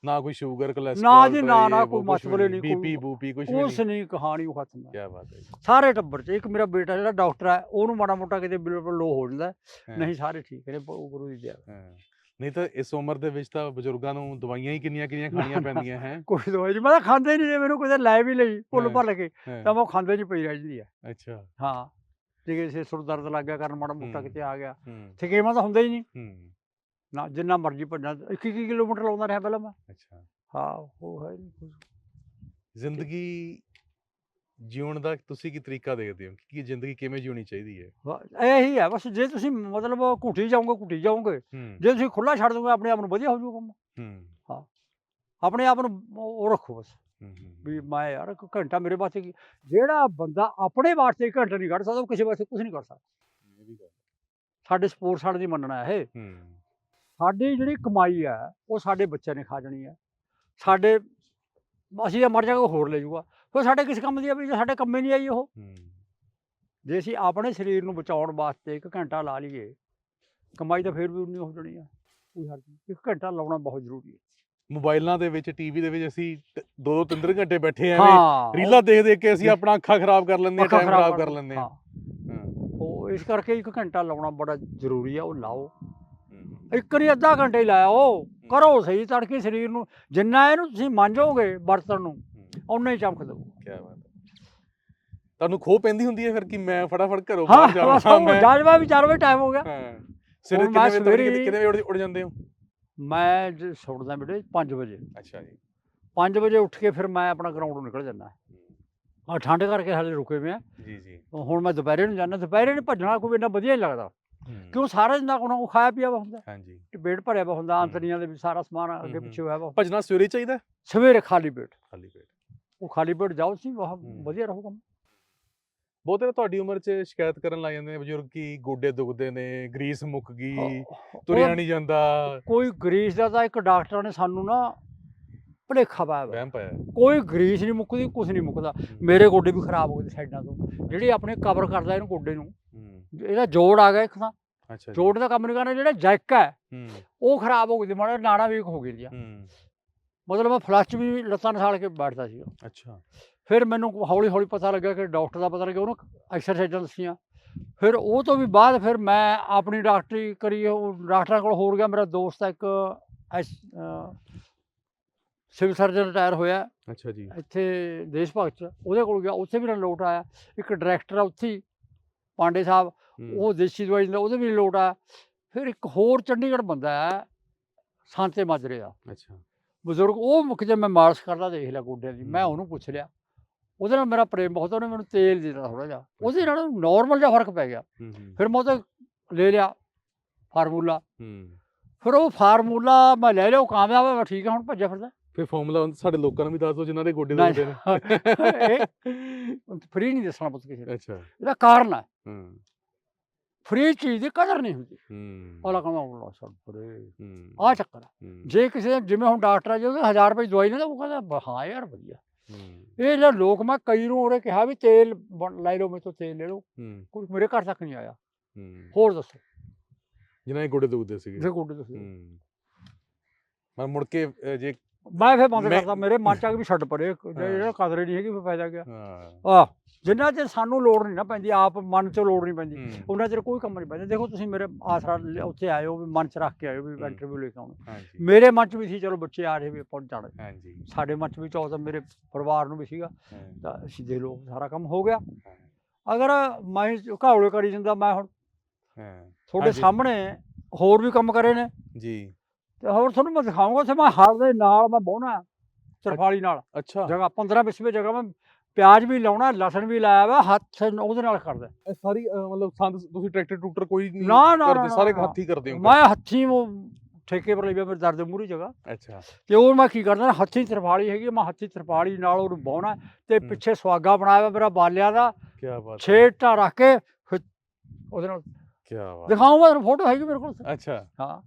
B: ਨਾ ਕੋਈ ਸ਼ੂਗਰ ਕੋਲੇਸਟ੍ਰੋਲ
A: ਜੀ, ਨਾ, ਨਾ, ਕੋਈ ਮਸਲੇ ਨਹੀਂ, ਕੋਈ-
B: ਬੀਪੀ ਬੂਪੀ ਕੁਝ ਵੀ
A: ਉਸ
B: ਨਹੀਂ।
A: ਕਹਾਣੀ ਉਹ ਖਤਮ ਹੈ।
B: ਕੀ ਬਾਤ ਹੈ ਜੀ।
A: ਸਾਰੇ ਟੱਬਰ ਚ ਇੱਕ ਮੇਰਾ ਬੇਟਾ ਜਿਹੜਾ ਡਾਕਟਰ ਹੈ ਉਹਨੂੰ ਮਾੜਾ ਮੋਟਾ ਕਿਤੇ ਬਿਲਕੁਲ ਲੋ ਹੋ ਜਾਂਦਾ ਨਹੀਂ ਸਾਰੇ ਠੀਕ ਨੇ ਪ- ਗੁਰੂ ਦੀ ਦਇਆ
B: ਹਾਂ। ਨਹੀਂ ਤਾਂ ਇਸ ਉਮਰ ਦੇ ਵਿੱਚ ਤਾਂ ਬਜ਼ੁਰਗਾਂ ਨੂੰ ਦਵਾਈਆਂ ਹੀ ਕਿੰਨੀਆਂ ਕਿੰਨੀਆਂ ਖਾਣੀਆਂ
A: ਨਾ, ਨਾ।
B: ਪੈਂਦੀਆਂ ਹੈ?
A: ਕੋਈ ਦਵਾਈ ਨਹੀਂ ਮੈਂ ਤਾਂ ਖਾਂਦਾ ਨਹੀਂ ਜੇ ਮੈਨੂੰ ਕਿਤੇ ਲੈ ਵੀ ਲਈ ਭੁੱਲ। ਭੱਲ ਕੇ ਤਾਂ ਮੈਂ ਉਹ ਖਾਂਦੇ ਨਹੀਂ ਪਈ ਰਹਿ ਜਾਂਦੀ ਹੈ।
B: ਅੱਛਾ।
A: ਹਾਂ। ਜੇ ਕਿਸੇ ਸੁਰ ਦਰਦ ਲੱਗ ਗਿਆ ਕਰਨ ਮਾੜਾ ਮੋਟਾ। ਕਿਤੇ ਆ ਗਿਆ ਥਕੇਵਾਂ ਤਾਂ ਹੁੰਦਾ ਹੀ ਨਹੀਂ। ਨਾ ਜਿੰਨਾ ਮਰਜ਼ੀ ਇੱਕ ਇੱਕ ਕਿਲੋਮੀਟਰ ਲਾਉਂਦਾ ਰਿਹਾ ਪਹਿਲਾਂ ਮੈਂ।
B: ਅੱਛਾ।
A: ਹਾਂ ਉਹ ਹੈ ਨਹੀਂ ਕੁਛ।
B: ਜ਼ਿੰਦਗੀ ਜਿਉਣ ਦਾ ਤੁਸੀਂ ਕੀ ਤਰੀਕਾ ਦੇਖਦੇ ਹੋ? ਕਿ ਜ਼ਿੰਦਗੀ ਕਿਵੇਂ ਜਿਉਣੀ ਚਾਹੀਦੀ ਹੈ?
A: ਇਹੀ ਹੈ ਬਸ ਜੇ ਤੁਸੀਂ ਮਤਲਬ ਘੁੱਟੀ ਜਾਓਗੇ ਘੁੱਟੀ ਜਾਓਗੇ
B: ਹੂੰ।
A: ਜੇ ਤੁਸੀਂ ਖੁੱਲਾ ਛੱਡ ਦੋਗੇ ਆਪਣੇ ਆਪ ਨੂੰ ਵਧੀਆ ਹੋ ਜਾਊਗਾ ਕੰਮ।
B: ਹੂੰ।
A: ਆਪਣੇ ਆਪ ਨੂੰ ਉਹ ਰੱਖੋ ਬਸ।
B: ਹੂੰ, ਹੂੰ,
A: ਵੀ ਮੈਂ ਯਾਰ ਇੱਕ ਘੰਟਾ ਮੇਰੇ ਵਾਸਤੇ ਕੀ ਜਿਹੜਾ ਬੰਦਾ ਆਪਣੇ ਵਾਸਤੇ ਇੱਕ ਘੰਟਾ ਨਹੀਂ ਕੱਢ ਸਕਦਾ ਉਹ ਕਿਸੇ ਵਾਸਤੇ ਕੁਝ ਨਹੀਂ ਕਰ ਸਕਦਾ।
B: ਇਹ ਵੀ ਗੱਲ।
A: ਸਾਡੇ ਸਪੋਰਟ ਸਾਡੇ ਦੀ ਮੰਨਣਾ ਹੈ ਇਹ।
B: ਹੂੰ।
A: ਸਾਡੀ ਜਿਹੜੀ ਕਮਾਈ ਹੈ ਉਹ ਸਾਡੇ ਬੱਚਿਆਂ ਨੇ ਖਾ ਜਾਣੀ ਹੈ। ਸਾਡੇ ਅਸੀਂ ਤਾਂ ਮਰ ਜਾਗੇ ਹੋਰ ਲੈ ਜਾਊਗਾ। ਫਿਰ ਸਾਡੇ ਕਿਸ ਕੰਮ ਦੀ ਆ ਵੀ ਜੇ ਸਾਡੇ ਕੰਮੇ ਨਹੀਂ ਆਈ ਉਹ? ਜੇ ਅਸੀਂ ਆਪਣੇ ਸਰੀਰ ਨੂੰ ਬਚਾਉਣ ਵਾਸਤੇ ਇੱਕ ਘੰਟਾ ਲਾ ਲਈਏ ਕਮਾਈ ਤਾਂ ਫਿਰ ਵੀ ਉਨੀ ਹੋ ਜਾਣੀ ਆ। ਕੋਈ ਹਰਜ ਨਹੀਂ। ਇੱਕ ਘੰਟਾ ਲਾਉਣਾ ਬਹੁਤ ਜ਼ਰੂਰੀ ਹੈ।
B: ਮੋਬਾਈਲਾਂ ਦੇ ਵਿੱਚ ਟੀਵੀ ਦੇ ਵਿੱਚ ਅਸੀਂ ਦੋ ਦੋ ਤਿੰਨ ਤਿੰਨ ਘੰਟੇ ਬੈਠੇ ਐਵੇਂ ਰੀਲਾਂ ਦੇਖ ਦੇਖ ਕੇ ਅਸੀਂ ਆਪਣਾ ਅੱਖਾਂ ਖਰਾਬ ਕਰ ਲੈਂਦੇ
A: ਅੱਖਾਂ
B: ਟਾਈਮ ਖਰਾਬ ਕਰ ਲੈਂਦੇ ਹਾਂ,
A: ਉਹ ਇਸ ਕਰਕੇ ਇੱਕ ਘੰਟਾ ਲਾਉਣਾ ਬੜਾ ਜ਼ਰੂਰੀ ਆ ਉਹ ਲਾਓ। ਇੱਕ ਨਹੀਂ ਅੱਧਾ ਘੰਟਾ ਹੀ ਲਾਇਆ ਉਹ ਕਰੋ ਸਹੀ ਤੜਕੇ ਸਰੀਰ ਨੂੰ ਜਿੰਨਾ ਇਹਨੂੰ ਤੁਸੀਂ ਮੰਝੋਗੇ ਬਰਤਨ ਨੂੰ
B: ਹੂੰ,
A: ਉਨਾ ਹੀ ਚਮਕ ਦੇਊ
B: ਕਿਆ ਬਾਤ ਹੈ। ਤੁਹਾਨੂੰ ਖੋ ਪੈਂਦੀ ਹੁੰਦੀ ਹੈ ਫਿਰ ਕਿ ਮੈਂ ਫਟਾਫਟ ਘਰੋਂ
A: ਹਾਂ
B: ਬਾਹਰ ਜਾਵਾਂ ਮੈਂ
A: ਜਾਜਵਾ ਵੀ 4 ਵਜੇ ਟਾਈਮ ਹੋ ਗਿਆ।
B: ਹਾਂ। ਸਵੇਰੇ ਕਿੰਨੇ ਵਜੇ ਕਿੰਨੇ ਵਜੇ ਉੱਡ- ਉੱਡ ਜਾਂਦੇ ਹੋ?
A: ਮੈਂ ਸੁੱਟਦਾ ਬੇਟੇ 5 ਵਜੇ।
B: ਅੱਛਾ ਜੀ।
A: 5 ਵਜੇ ਉੱਠ ਕੇ ਫਿਰ ਮੈਂ ਆਪਣਾ ਗਰਾਊਂਡ ਨੂੰ ਨਿਕਲ ਜਾਂਦਾ। ਆ ਠੰਡ ਕਰਕੇ ਹਾਲੇ ਰੁਕੇ ਹੋਏ ਆ।
B: ਜੀ ਜੀ।
A: ਹੁਣ ਮੈਂ ਦੁਪਹਿਰੇ ਨੂੰ ਜਾਂਦਾ ਦੁਪਹਿਰੇ ਨੂੰ ਭੱਜਣਾ ਕੋਈ ਇੰਨਾ ਵਧੀਆ ਨਹੀਂ ਲੱਗਦਾ। ਕਿਉਂ ਸਾਰਾ ਦਾ ਉਹਨਾਂ ਨੂੰ ਖਾਇਆ ਪੀਆ ਵਾ ਹੁੰਦਾ
B: ਹਾਂਜੀ।
A: ਪੇਟ ਭਰਿਆ ਵਾ ਹੁੰਦਾ ਅੰਤਰੀਆਂ ਦੇ ਵੀ ਸਾਰਾ ਸਮਾਨ ਅੱਗੇ ਪਿੱਛੇ ਹੋਇਆ ਵਾ।
B: ਭਜਣਾ ਸਵੇਰੇ ਚਾਹੀਦਾ
A: ਸਵੇਰੇ ਖਾਲੀ ਪੇਟ।
B: ਖਾਲੀ ਪੇਟ।
A: ਉਹ ਖਾਲੀ ਪੇਟ ਜਾਓ ਸੀ ਬਹੁਤ। ਵਧੀਆ ਰਹੂਗਾ।
B: ਬਹੁਤੇ ਤਾਂ ਤੁਹਾਡੀ ਉਮਰ 'ਚ ਸ਼ਿਕਾਇਤ ਕਰਨ ਲੱਗ ਜਾਂਦੇ ਨੇ ਬਜ਼ੁਰਗ ਕੀ ਗੋਡੇ ਦੁਖਦੇ ਨੇ ਗਰੀਸ ਮੁੱਕ ਗਈ ਤੁਰਿਆ ਨਹੀਂ ਜਾਂਦਾ।
A: ਕੋਈ ਗਰੀਸ ਦਾ ਤਾਂ ਇੱਕ ਡਾਕਟਰ ਨੇ ਸਾਨੂੰ ਨਾ ਭੁਲੇਖਾ ਪਾਇਆ
B: ਵਹਿਮ ਪਾਇਆ
A: ਕੋਈ ਗਰੀਸ ਨਹੀਂ ਮੁੱਕਦੀ ਕੁਝ ਨਹੀਂ ਮੁੱਕਦਾ। ਮੇਰੇ ਗੋਡੇ ਵੀ ਖਰਾਬ ਹੋ ਗਏ ਸਾਈਡਾਂ ਤੋਂ। ਜਿਹੜੀ ਆਪਣੇ ਕਵਰ ਕਰਦਾ ਇਹਨੂੰ ਗੋਡੇ ਨੂੰ
B: ਹੂੰ।
A: ਇਹਦਾ ਜੋੜ ਆ ਗਿਆ ਇੱਕ ਤਾਂ
B: ਅੱਛਾ ਜੀ।
A: ਜੋੜ ਦਾ ਕੰਮ ਨਹੀਂ ਕਰਨਾ ਜਿਹੜਾ ਜੈਕ ਹੈ
B: ਹੂੰ।
A: ਉਹ ਖਰਾਬ ਹੋ ਗਈ ਸੀ ਮਾੜਾ ਨਾੜਾ ਵੀਕ ਹੋ ਗਈ
B: ਹੂੰ।
A: ਮਤਲਬ ਮੈਂ ਫਲਸ਼ 'ਚ ਵੀ ਲੱਤਾਂ ਨਸਾਲ ਕੇ ਬੈਠਦਾ ਸੀ
B: ਅੱਛਾ।
A: ਫਿਰ ਮੈਨੂੰ ਹੌਲੀ ਹੌਲੀ ਪਤਾ ਲੱਗਾ ਕਿ ਡਾਕਟਰ ਦਾ ਪਤਾ ਲੱਗਿਆ ਉਹਨੂੰ ਐਕਸਰਸਾਈਜ਼ਾਂ ਦੱਸੀਆਂ। ਫਿਰ ਉਹ ਤੋਂ ਵੀ ਬਾਅਦ ਫਿਰ ਮੈਂ ਆਪਣੀ ਡਾਕਟਰੀ ਕਰੀ ਉਹ ਡਾਕਟਰਾਂ ਕੋਲ ਹੋਰ ਗਿਆ ਮੇਰਾ ਦੋਸਤ ਆ ਇੱਕ ਸਿਵਲ ਸਰਜਨ ਰਿਟਾਇਰ ਹੋਇਆ।
B: ਅੱਛਾ ਜੀ।
A: ਇੱਥੇ ਦੇਸ਼ ਭਗਤ ਉਹਦੇ ਕੋਲ ਗਿਆ ਉੱਥੇ ਵੀ ਨਾ ਲੋਟ ਆਇਆ। ਇੱਕ ਡਾਇਰੈਕਟਰ ਆ ਉੱਥੇ ਹੀ, ਪਾਂਡੇ ਸਾਹਿਬ ਉਹ ਦੇਸੀ ਦਵਾਈ ਦਿੰਦਾ ਉਹਦੇ ਵੀ ਲੋਟ ਆਇਆ ਫਿਰ ਇੱਕ ਹੋਰ ਚੰਡੀਗੜ੍ਹ ਬੰਦਾ ਹੈ ਸਾਂਤੇ ਮਾਜਰੇ ਦਾ।
B: ਅੱਛਾ।
A: ਬਜ਼ੁਰਗ ਉਹ ਮੁੱਕ ਜੇ ਮੈਂ ਮਾਲਸ਼ ਕਰਦਾ ਦੇਖ ਲਿਆ ਗੋਡਿਆਂ ਦੀ ਮੈਂ। ਉਹਨੂੰ ਪੁੱਛ ਲਿਆ। ਉਹਦੇ ਨਾਲ ਮੇਰਾ ਪ੍ਰੇਮ ਬਹੁਤ ਆ, ਉਹਨੇ ਮੈਨੂੰ ਤੇਲ ਦਿੱਤਾ ਥੋੜਾ ਜਿਹਾ। ਉਹਦੇ ਨਾਲ ਨਾਰਮਲ ਜਿਹਾ ਫ਼ਰਕ ਪੈ ਗਿਆ। ਫਿਰ ਮੈਂ ਉਹਤੇ ਲੈ ਲਿਆ ਫਾਰਮੂਲਾ। ਫਿਰ ਉਹ ਫਾਰਮੂਲਾ ਮੈਂ ਲੈ ਲਿਆ ਉਹ ਕਾਮਯਾਬ ਹੈ ਠੀਕ ਹੈ ਹੁਣ ਭੱਜਿਆ ਫਿਰਦਾ।
B: ਫਿਰ ਫਾਰਮੂਲਾ ਸਾਡੇ ਲੋਕਾਂ ਨੂੰ ਵੀ ਦੱਸ ਦਿਓ ਜਿਨ੍ਹਾਂ ਦੇ ਗੋਡੇ। ਦੁਖਦੇ ਨੇ।
A: ਫ੍ਰੀ ਨਹੀਂ ਦੱਸਣਾ ਪੁੱਤ ਕਿਸੇ ਨੂੰ।
B: ਅੱਛਾ।
A: ਇਹਦਾ ਕਾਰਨ ਹੈ।
B: ਹੂੰ।
A: ਫ੍ਰੀ ਚੀਜ਼ ਦੀ ਕਦਰ ਨਹੀਂ ਹੁੰਦੀ।
B: ਹੂੰ।
A: ਅਗਲਾ ਕਹਿੰਦਾ ਫਰੇ
B: ਹੂੰ।
A: ਆ ਚੱਕਰ।
B: ਹੂੰ,
A: ਜੇ ਕਿਸੇ ਜਿਵੇਂ ਹੁਣ ਡਾਕਟਰ ਆ ਜੇ ਉਹਦੇ 1000 ਰੁਪਏ ਦੀ ਦਵਾਈ ਲੈਂਦਾ ਉਹ ਕਹਿੰਦਾ ਬ- ਹਾਂ ਯਾਰ ਵਧੀਆ।
B: ਹੂੰ।
A: ਇਹ ਜਿਹੜਾ ਲੋਕ ਮੈਂ ਕਈ ਨੂੰ ਉਹਨੇ ਕਿਹਾ ਵੀ ਤੇਲ ਬਣ- ਲੈ ਲਓ ਮੇਰੇ ਤੋਂ ਤੇਲ ਲੈ ਲਓ।
B: ਹੂੰ।
A: ਕੋਈ ਮੇਰੇ ਘਰ ਤੱਕ ਨਹੀਂ ਆਇਆ।
B: ਹੂੰ।
A: ਹੋਰ ਦੱਸੋ।
B: ਜਿਨ੍ਹਾਂ ਦੇ ਗੋਡੇ ਦੁਖਦੇ ਸੀਗੇ।
A: ਜੇ ਗੋਡੇ ਦੱਸੋ
B: ਹੂੰ। ਮੈਂ ਮੁੜ ਕੇ ਅ, ਜੇ
A: ਮੈਂ ਫਿਰ ਬੰਦ
B: ਮੈਂ-
A: ਕਰਦਾ ਮੇਰੇ ਮਨ ਚ ਆ ਕੇ ਵੀ ਛੱਡ ਪਰੇ
B: ਹਾਂ।
A: ਜਿਹੜਾ ਕਦਰੇ ਨਹੀਂ ਹੈਗੀ ਫਿਰ ਫਾਇਦਾ ਗਿਆ
B: ਹਾਂ।
A: ਆ ਜਿੰਨਾ ਚਿਰ ਸਾਨੂੰ ਲੋੜ ਨਹੀਂ ਨਾ ਪੈਂਦੀ ਆਪ ਮਨ ਚ ਲੋੜ ਨਹੀਂ ਪੈਂਦੀ
B: ਹੂੰ,
A: ਉਹਨਾਂ ਚਿਰ ਕੋਈ ਕੰਮ ਨਹੀਂ ਪੈਂਦਾ। ਦੇਖੋ ਤੁਸੀਂ ਮੇਰੇ ਆਸਰਾ ਲ- ਉੱਥੇ ਆਏ ਹੋ ਵੀ ਮਨ ਚ ਰੱਖ ਕੇ ਆਏ ਹੋ ਵੀ
B: ਹੂੰ।
A: ਇੰਟਰਵਿਊ ਲੈ ਕੇ ਆਉਣਾ।
B: ਹਾਂਜੀ।
A: ਮੇਰੇ ਮਨ ਚ ਵੀ ਸੀ ਚਲੋ ਬੱਚੇ ਆ ਰਹੇ ਵੀ ਪਹੁੰਚ ਜਾਣਾ।
B: ਹਾਂਜੀ।
A: ਸਾਡੇ ਮਨ ਚ ਵੀ ਚਾਹ ਤਾਂ ਮੇਰੇ ਪਰਿਵਾਰ ਨੂੰ ਵੀ ਸੀਗਾ।
B: ਹਾਂ,
A: ਤਾਂ ਸਿੱਧੇ ਲੋਕ ਸਾਰਾ ਕੰਮ ਹੋ ਗਿਆ।
B: ਹਾਂ,
A: ਅਗਰ ਮੈਂ ਘਾਉਲੇ ਕਰੀ ਜਾਂਦਾ ਮੈਂ ਹੁਣ
B: ਹਾਂ।
A: ਤੁਹਾਡੇ
B: ਹਾਂਜੀ।
A: ਸਾਹਮਣੇ ਹੋਰ ਵੀ ਕੰਮ ਕਰੇ ਨੇ।
B: ਜੀ।
A: ਤੇ ਹੋਰ ਤੁਹਾਨੂੰ ਮੈਂ ਦਿਖਾਉਂਗਾ ਉੱਥੇ ਮੈਂ ਹਲ ਦੇ ਨਾਲ ਮੈਂ ਬੋਣਾ ਤਰਫਾਲੀ ਨਾਲ।
B: ਅੱਛਾ।
A: ਜਗ੍ਹਾ 15 20 ਜਗ੍ਹਾ ਮੈਂ ਪਿਆਜ਼ ਵੀ ਲਾਉਣਾ ਲਸਣ ਵੀ ਲਾਇਆ ਵਾ ਹੱਥ ਉਹਦੇ ਨਾਲ ਕਰਦਾ।
B: ਇਹ ਸਾਰੀ ਮਤਲਬ ਸੰਦ ਤੁਸੀਂ ਟਰੈਕਟਰ ਟਰੂਕਟਰ ਕੋਈ ਨਹੀਂ
A: ਨਾ, ਨਾ,
B: ਕਰਦੇ
A: ਨਾ,
B: ਸਾਰੇ
A: ਨਾ।
B: ਹੱਥੀ ਕਰਦੇ ਹੋ।
A: ਮੈਂ ਹੱਥੀ ਉਹ ਠੇਕੇ ਪਰ ਲਈ ਮੇਰੇ ਦਰਦ ਮੂਰੀ ਜਗ੍ਹਾ।
B: ਅੱਛਾ।
A: ਤੇ ਉਹ ਮੈਂ ਕੀ ਕਰਦਾ ਨਾ ਹੱਥੀ ਤਰਫਾਲੀ ਹੈਗੀ ਆ, ਮੈਂ ਹੱਥੀ ਤਰਫਾਲੀ ਨਾਲ ਉਹਨੂੰ ਬਾਉਣਾ ਤੇ
B: ਹੂੰ।
A: ਪਿੱਛੇ ਸੁਆਗਾ ਬਣਾਇਆ ਵਾ ਮੇਰਾ ਬਾਲਿਆਂ ਦਾ।
B: ਕੀ ਬਾਤ
A: ਛੇ ਢਾ ਰੱਖ ਕੇ ਫਿਰ ਉਹਦੇ ਨਾਲ
B: ਕੀ ਬਾਤ
A: ਦਿਖਾਉਂਗਾ ਤੈਨੂੰ ਫੋਟੋ ਹੈਗੀ ਮੇਰੇ ਕੋਲ।
B: ਅੱਛਾ। ਹਾਂ।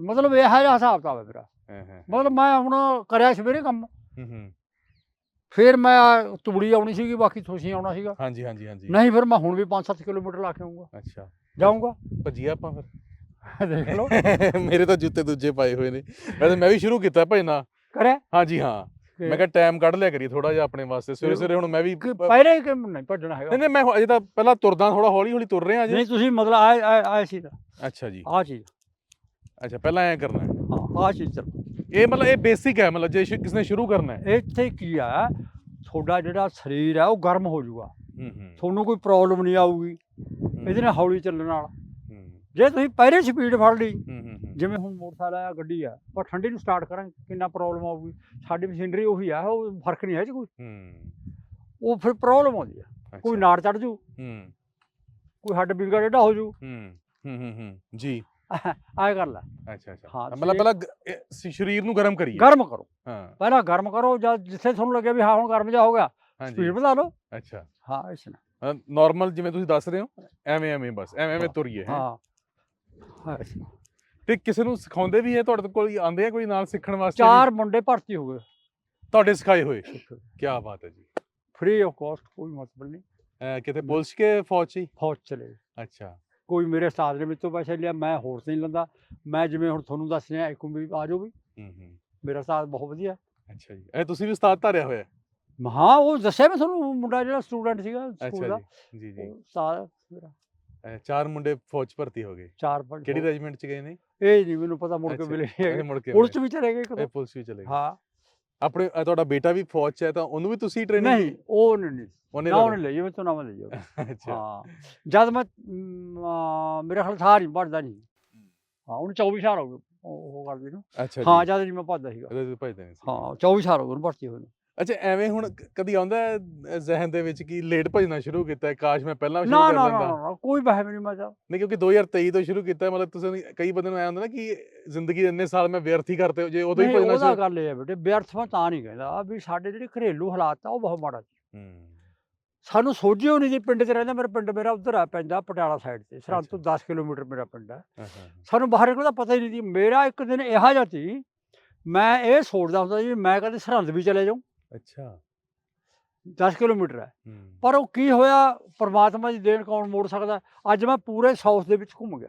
A: ਮਤਲਬ ਇਹ ਜਿਹਾ ਹਿਸਾਬ ਕਿਤਾਬ ਹੈ ਮੇਰਾ।
B: ਹਾਂ
A: ਮਤਲਬ ਮੈਂ ਹੁਣ ਕਰਿਆ ਸਵੇਰੇ ਕੰਮ।
B: ਹੂੰ ਹੂੰ।
A: ਫਿਰ ਮੈਂ ਤੂੜੀ ਆਉਣੀ ਸੀਗੀ ਬਾਕੀ ਤੁਸੀਂ ਆਉਣਾ ਸੀਗਾ।
B: ਹਾਂਜੀ ਹਾਂਜੀ ਹਾਂਜੀ।
A: ਨਹੀਂ ਫਿਰ ਮੈਂ ਹੁਣ ਵੀ 5-7 ਕਿਲੋਮੀਟਰ ਲਾ ਕੇ ਆਉਂਗਾ
B: ਅੱਛਾ।
A: ਜਾਊਂਗਾ।
B: ਭੱਜੀਏ ਆਪਾਂ ਫਿਰ।
A: ਦੇਖ ਲਓ।
B: ਮੇਰੇ ਤਾਂ ਜੁੱਤੇ ਦੂਜੇ ਪਾਏ ਹੋਏ ਨੇ। ਵੈਸੇ ਮੈਂ ਵੀ ਸ਼ੁਰੂ ਕੀਤਾ ਭਜਨਾ
A: ਕਰਿਆ?
B: ਹਾਂਜੀ ਹਾਂ। ਮੈਂ ਕਿਹਾ ਟਾਈਮ ਕੱਢ ਲਿਆ ਕਰੀ ਥੋੜਾ ਜਿਹਾ ਆਪਣੇ ਵਾਸਤੇ। ਸਵੇਰੇ ਸਵੇਰੇ ਹੁਣ ਮੈਂ ਵੀ
A: ਪਹਿਲੇ ਕਿ ਨਹੀਂ ਭੱਜਣਾ ਹੈਗਾ?
B: ਨਹੀਂ ਨਹੀਂ ਮੈਂ ਅਜੇ ਤਾਂ ਪਹਿਲਾਂ ਤੁਰਦਾ ਥੋੜਾ ਹੌਲੀ ਹੌਲੀ ਤੁਰ ਰਿਹਾ ਅਜੇ
A: ਨਹੀਂ ਤੁਸੀਂ ਮਤਲਬ ਆ ਆ ਆ ਚੀਜ਼
B: ਅੱਛਾ ਜੀ।
A: ਆ ਚੀਜ਼।
B: ਅੱਛਾ ਪਹਿਲਾਂ ਐ ਕਰਨਾ ਹੈ।
A: ਹਾਂ ਆ ਚੀਜ਼
B: ਇਹ ਮਤਲਬ ਇਹ ਬੇਸਿਕ ਹੈ ਮਤਲਬ ਜੇ ਕਿਸ ਨੇ ਸ਼ੁਰੂ ਕਰਨਾ ਹੈ।
A: ਇੱਥੇ ਕੀ ਆ ਤੁਹਾਡਾ ਜਿਹੜਾ ਸਰੀਰ ਆ ਉਹ ਗਰਮ ਹੋ ਜਾਊਗਾ।
B: ਹੂੰ ਹੂੰ।
A: ਤੁਹਾਨੂੰ ਕੋਈ ਪ੍ਰੋਬਲਮ ਨਹੀਂ ਆਊਗੀ ਇਹਦੇ ਨਾਲ ਹੌਲੀ ਚੱਲਣ ਨਾਲ।
B: ਹੂੰ।
A: ਜੇ ਤੁਸੀਂ ਪਹਿਲੇ ਸਪੀਡ ਫੜ ਲਈ
B: ਹੂੰ
A: ਜਿਵੇਂ ਹੁਣ ਮੋਟਰਸਾਈਕਲ ਆ ਗੱਡੀ ਆ ਪਰ ਠੰਡੀ ਨੂੰ ਸਟਾਰਟ ਕਰਾਂਗੇ ਕਿੰਨਾ ਪ੍ਰੋਬਲਮ ਆਊਗੀ। ਸਾਡੀ ਮਸ਼ੀਨਰੀ ਉਹੀ ਆ ਉਹ ਫ਼ਰਕ ਨਹੀਂ ਹੈ ਜੀ ਕੋਈ।
B: ਹੂੰ।
A: ਉਹ ਫਿਰ ਪ੍ਰੋਬਲਮ ਆਉਂਦੀ ਆ। ਕੋਈ ਨਾੜ ਚੜ ਜੂ।
B: ਹੂੰ।
A: ਕੋਈ ਹੱਡ ਬਿੰਗਾ ਡੇਢਾ ਹੋ ਜੂ।
B: ਹੂੰ ਹੂੰ ਹੂੰ। ਜੀ।
A: ਆਏ ਕਰ ਲੈ।
B: ਅੱਛਾ ਅੱਛਾ।
A: ਹਾਂ,
B: ਮਤਲਬ ਪਹਿਲਾਂ ਗ- ਇਹ ਸ- ਸਰੀਰ ਨੂੰ ਗਰਮ ਕਰੀਏ।
A: ਗਰਮ ਕਰੋ।
B: ਹਾਂ।
A: ਪਹਿਲਾਂ ਗਰਮ ਕਰੋ ਜਦ ਜਿੱਥੇ ਤੁਹਾਨੂੰ ਲੱਗੇ ਵੀ ਹਾਂ ਹੁਣ ਗਰਮ ਜਾ ਹੋ ਗਿਆ
B: ਹਾਂਜੀ।
A: ਸਪੀਡ ਵਧਾ ਲਓ।
B: ਅੱਛਾ।
A: ਹਾਂ ਇਸ ਨਾਲ
B: ਨਾਰਮਲ ਜਿਵੇਂ ਤੁਸੀਂ ਦੱਸ ਰਹੇ ਹੋ ਐਵੇਂ ਐਵੇਂ ਬਸ ਐਵੇਂ ਐਵੇਂ ਤੁਰੀਏ ਹੈਂ।
A: ਹਾਂ। ਹਾਂ, ਇਸ ਨਾਲ।
B: ਤੇ ਕਿਸੇ ਨੂੰ ਸਿਖਾਉਂਦੇ ਵੀ ਹੈ ਤੁਹਾਡੇ ਕੋਲ ਆਉਂਦੇ ਆ ਕੋਈ ਨਾਲ ਸਿੱਖਣ ਵਾਸਤੇ
A: ਚਾਰ ਮੁੰਡੇ ਭਰਤੀ ਹੋ ਗਏ।
B: ਤੁਹਾਡੇ ਸਿਖਾਏ ਹੋਏ? ਕੀ ਬਾਤ ਹੈ ਜੀ।
A: ਫ੍ਰੀ ਆਫ ਕਾਸਟ ਕੋਈ ਮਤਲਬ ਨਹੀਂ।
B: ਅਹ ਕਿਤੇ ਪੁਲਿਸ ਕੇ ਫੌਜ 'ਚ ਹੀ?
A: ਫੌਜ ਚਲੇ ਗਏ।
B: ਅੱਛਾ।
A: ਕੋਈ ਮੇਰੇ ਉਸਤਾਦ ਨੇ ਮੇਰੇ ਤੋਂ ਪੈਸੇ ਲਿਆ ਮੈਂ ਹੋਰ ਨਹੀਂ ਲੈਂਦਾ। ਮੈਂ ਜਿਵੇਂ ਹੁਣ ਤੁਹਾਨੂੰ ਦੱਸ ਰਿਹਾ ਇੱਕ ਵੀ ਆ ਜਾਓ ਵੀ।
B: ਹੂੰ ਹੂੰ।
A: ਮੇਰਾ ਉਸਤਾਦ ਬਹੁਤ ਵਧੀਆ।
B: ਅੱਛਾ ਜੀ। ਇਹ ਤੁਸੀਂ ਵੀ ਉਸਤਾਦ ਧਾਰਿਆ ਹੋਇਆ? ਹੈ?
A: ਉਹ ਦੱਸਿਆ ਮੈਂ ਤੁਹਾਨੂੰ ਮੁੰਡਾ ਜਿਹੜਾ ਸਟੂਡੈਂਟ ਸੀਗਾ ਸਕੂਲ ਦਾ।
B: ਅੱਛਾ ਜੀ। ਜੀ ਜੀ
A: ਮੇਰਾ।
B: ਅਹ ਚਾਰ ਮੁੰਡੇ ਫੌਜ 'ਚ ਭਰਤੀ ਹੋ ਗਏ।
A: ਚਾਰ ਪੰਜ
B: ਕਿਹੜੀ। ਰੈਜੀਮੈਂਟ 'ਚ ਗਏ ਨੇ?
A: ਇਹ ਨਹੀਂ ਮੈਨੂੰ ਪਤਾ ਮੁੜ ਕੇ
B: ਅੱਛਾ,
A: ਮਿਲੇ
B: ਇਹ ਮੁੜ ਕੇ
A: ਪੁਲਿਸ। ਵੀ ਚਲੇ ਗਏ ਇੱਕ
B: ਇਹ
A: ਦੋ
B: ਪੁਲਿਸ ਵੀ ਚਲੇ ਗਏ।
A: ਹਾਂ।
B: ਆਪਣੇ ਤੁਹਾਡਾ ਬੇਟਾ ਵੀ ਫੌਜ 'ਚ ਹੈ ਤਾਂ ਉਹਨੂੰ ਵੀ ਤੁਸੀਂ ਟ੍ਰੇਨਿੰਗ
A: ਨਹੀਂ ਉਹ ਨਹੀਂ
B: ਉਹਨੇ
A: ਨਾ ਉਹਨੇ ਲਈ ਮੈਂ ਤੋਂ ਨਾ ਮੈਂ ਲਈ ਉਹ।
B: ਅੱਛਾ।
A: ਹਾਂ। ਜਦ ਮੈਂ ਮ, ਆ, ਮੇਰੇ ਖਿਆਲ ਥਾਰ ਨਹੀਂ ਪੜਦਾ ਨਹੀਂ। ਹਾਂ ਉਹਨੂੰ 24 ਸਾਲ ਹੋ ਗਏ ਉਹ ਉਹ ਕਰਦੀ ਨੂੰ।
B: ਅੱਛਾ
A: ਹਾਂ ਜਦ ਨਹੀਂ ਮੈਂ ਪੜਦਾ ਸੀਗਾ।
B: ਇਹਦੇ ਤੇ ਭਜਦੇ ਨਹੀਂ ਸੀ।
A: ਹਾਂ 24 ਸਾਲ ਹੋ ਗਏ ਉਹਨੂੰ ਭਰਤੀ ਹੋਏ ਨੂੰ।
B: ਅੱਛਾ ਐਵੇਂ ਹੁਣ ਕ- ਕਦੀ ਆਉਂਦਾ ਹੈ, ਜ਼ਿਹਨ ਦੇ ਵਿੱਚ ਕਿ ਲੇਟ ਭਜਣਾ ਸ਼ੁਰੂ ਕੀਤਾ ਹੈ ਕਾਸ਼ ਮੈਂ ਪਹਿਲਾਂ ਸ਼ੁਰੂ
A: ਨਾ
B: ਕਰ
A: ਨਾ ਨਾ ਨਾ, ਕੋਈ ਵਹਿਮ ਨਹੀਂ ਮੈਂ ਤਾਂ
B: ਨਹੀਂ ਕਿਉਂਕਿ 2023 ਤੋਂ ਸ਼ੁਰੂ ਕੀਤਾ ਹੈ, ਮਤਲਬ ਤੁਸੀਂ ਕਈ ਬੰਦੇ ਨੂੰ ਐ ਹੁੰਦਾ ਨਾ ਕਿ ਜ਼ਿੰਦਗੀ ਦੇ ਇੰਨੇ ਸਾਲ ਮੈਂ ਵਿਅਰਥ ਹੀ ਕਰਤੇ ਜੇ ਉਦੋਂ ਹੀ
A: ਨਹੀਂ,
B: ਭਜਣਾ
A: ਉਹਦਾ
B: ਸ਼ੁਰੂ
A: ਗੱਲ ਇਹ ਹੈ ਬੇਟੇ ਵਿਅਰਥ ਮੈਂ ਤਾਂ ਨਹੀਂ ਕਹਿੰਦਾ ਵੀ ਸਾਡੇ ਜਿਹੜੇ ਘਰੇਲੂ ਹਾਲਾਤ ਆ ਉਹ ਬਹੁਤ ਮਾੜਾ ਸੀ।
B: ਹੂੰ।
A: ਸਾਨੂੰ ਸੋਝਿਓ ਨਹੀਂ ਜੀ ਪਿੰਡ 'ਚ ਰਹਿੰਦਾ ਮੇਰਾ ਪਿੰਡ ਮੇਰਾ ਉਧਰ ਆ ਪੈਂਦਾ ਪਟਿਆਲਾ ਸਾਈਡ ਤੇ ਸਰਹੰਦ ਤੋਂ 10 ਕਿਲੋਮੀਟਰ ਮੇਰਾ ਪਿੰਡ ਹੈ।
B: ਹਾਂ, ਹਾਂ,
A: ਸਾਨੂੰ ਬਾਹਰ ਨਿਕਲਣ ਦਾ ਪਤਾ ਹੀ ਨਹੀਂ ਸੀ ਮੇਰਾ ਇੱਕ ਦਿਨ ਇਹੋ ਜਿਹਾ ਸੀ ਮੈਂ ਇਹ ਸੋਚਦਾ ਹੁੰਦਾ ਸੀ ਵੀ ਮੈਂ ਕਦੇ ਸਰਹੰਦ ਵੀ ਚਲੇ ਜਾਊਂ।
B: ਅੱਛਾ।
A: 10 ਕਿਲੋਮੀਟਰ ਹੈ।
B: ਹੂੰ।
A: ਪਰ ਉਹ ਕੀ ਹੋਇਆ? ਪਰਮਾਤਮਾ ਦੀ ਦੇਣ ਕੌਣ ਮੋੜ ਸਕਦਾ? ਅੱਜ ਮੈਂ ਪੂਰੇ ਸਾਊਥ ਦੇ ਵਿੱਚ ਘੁੰਮ ਗਿਆ।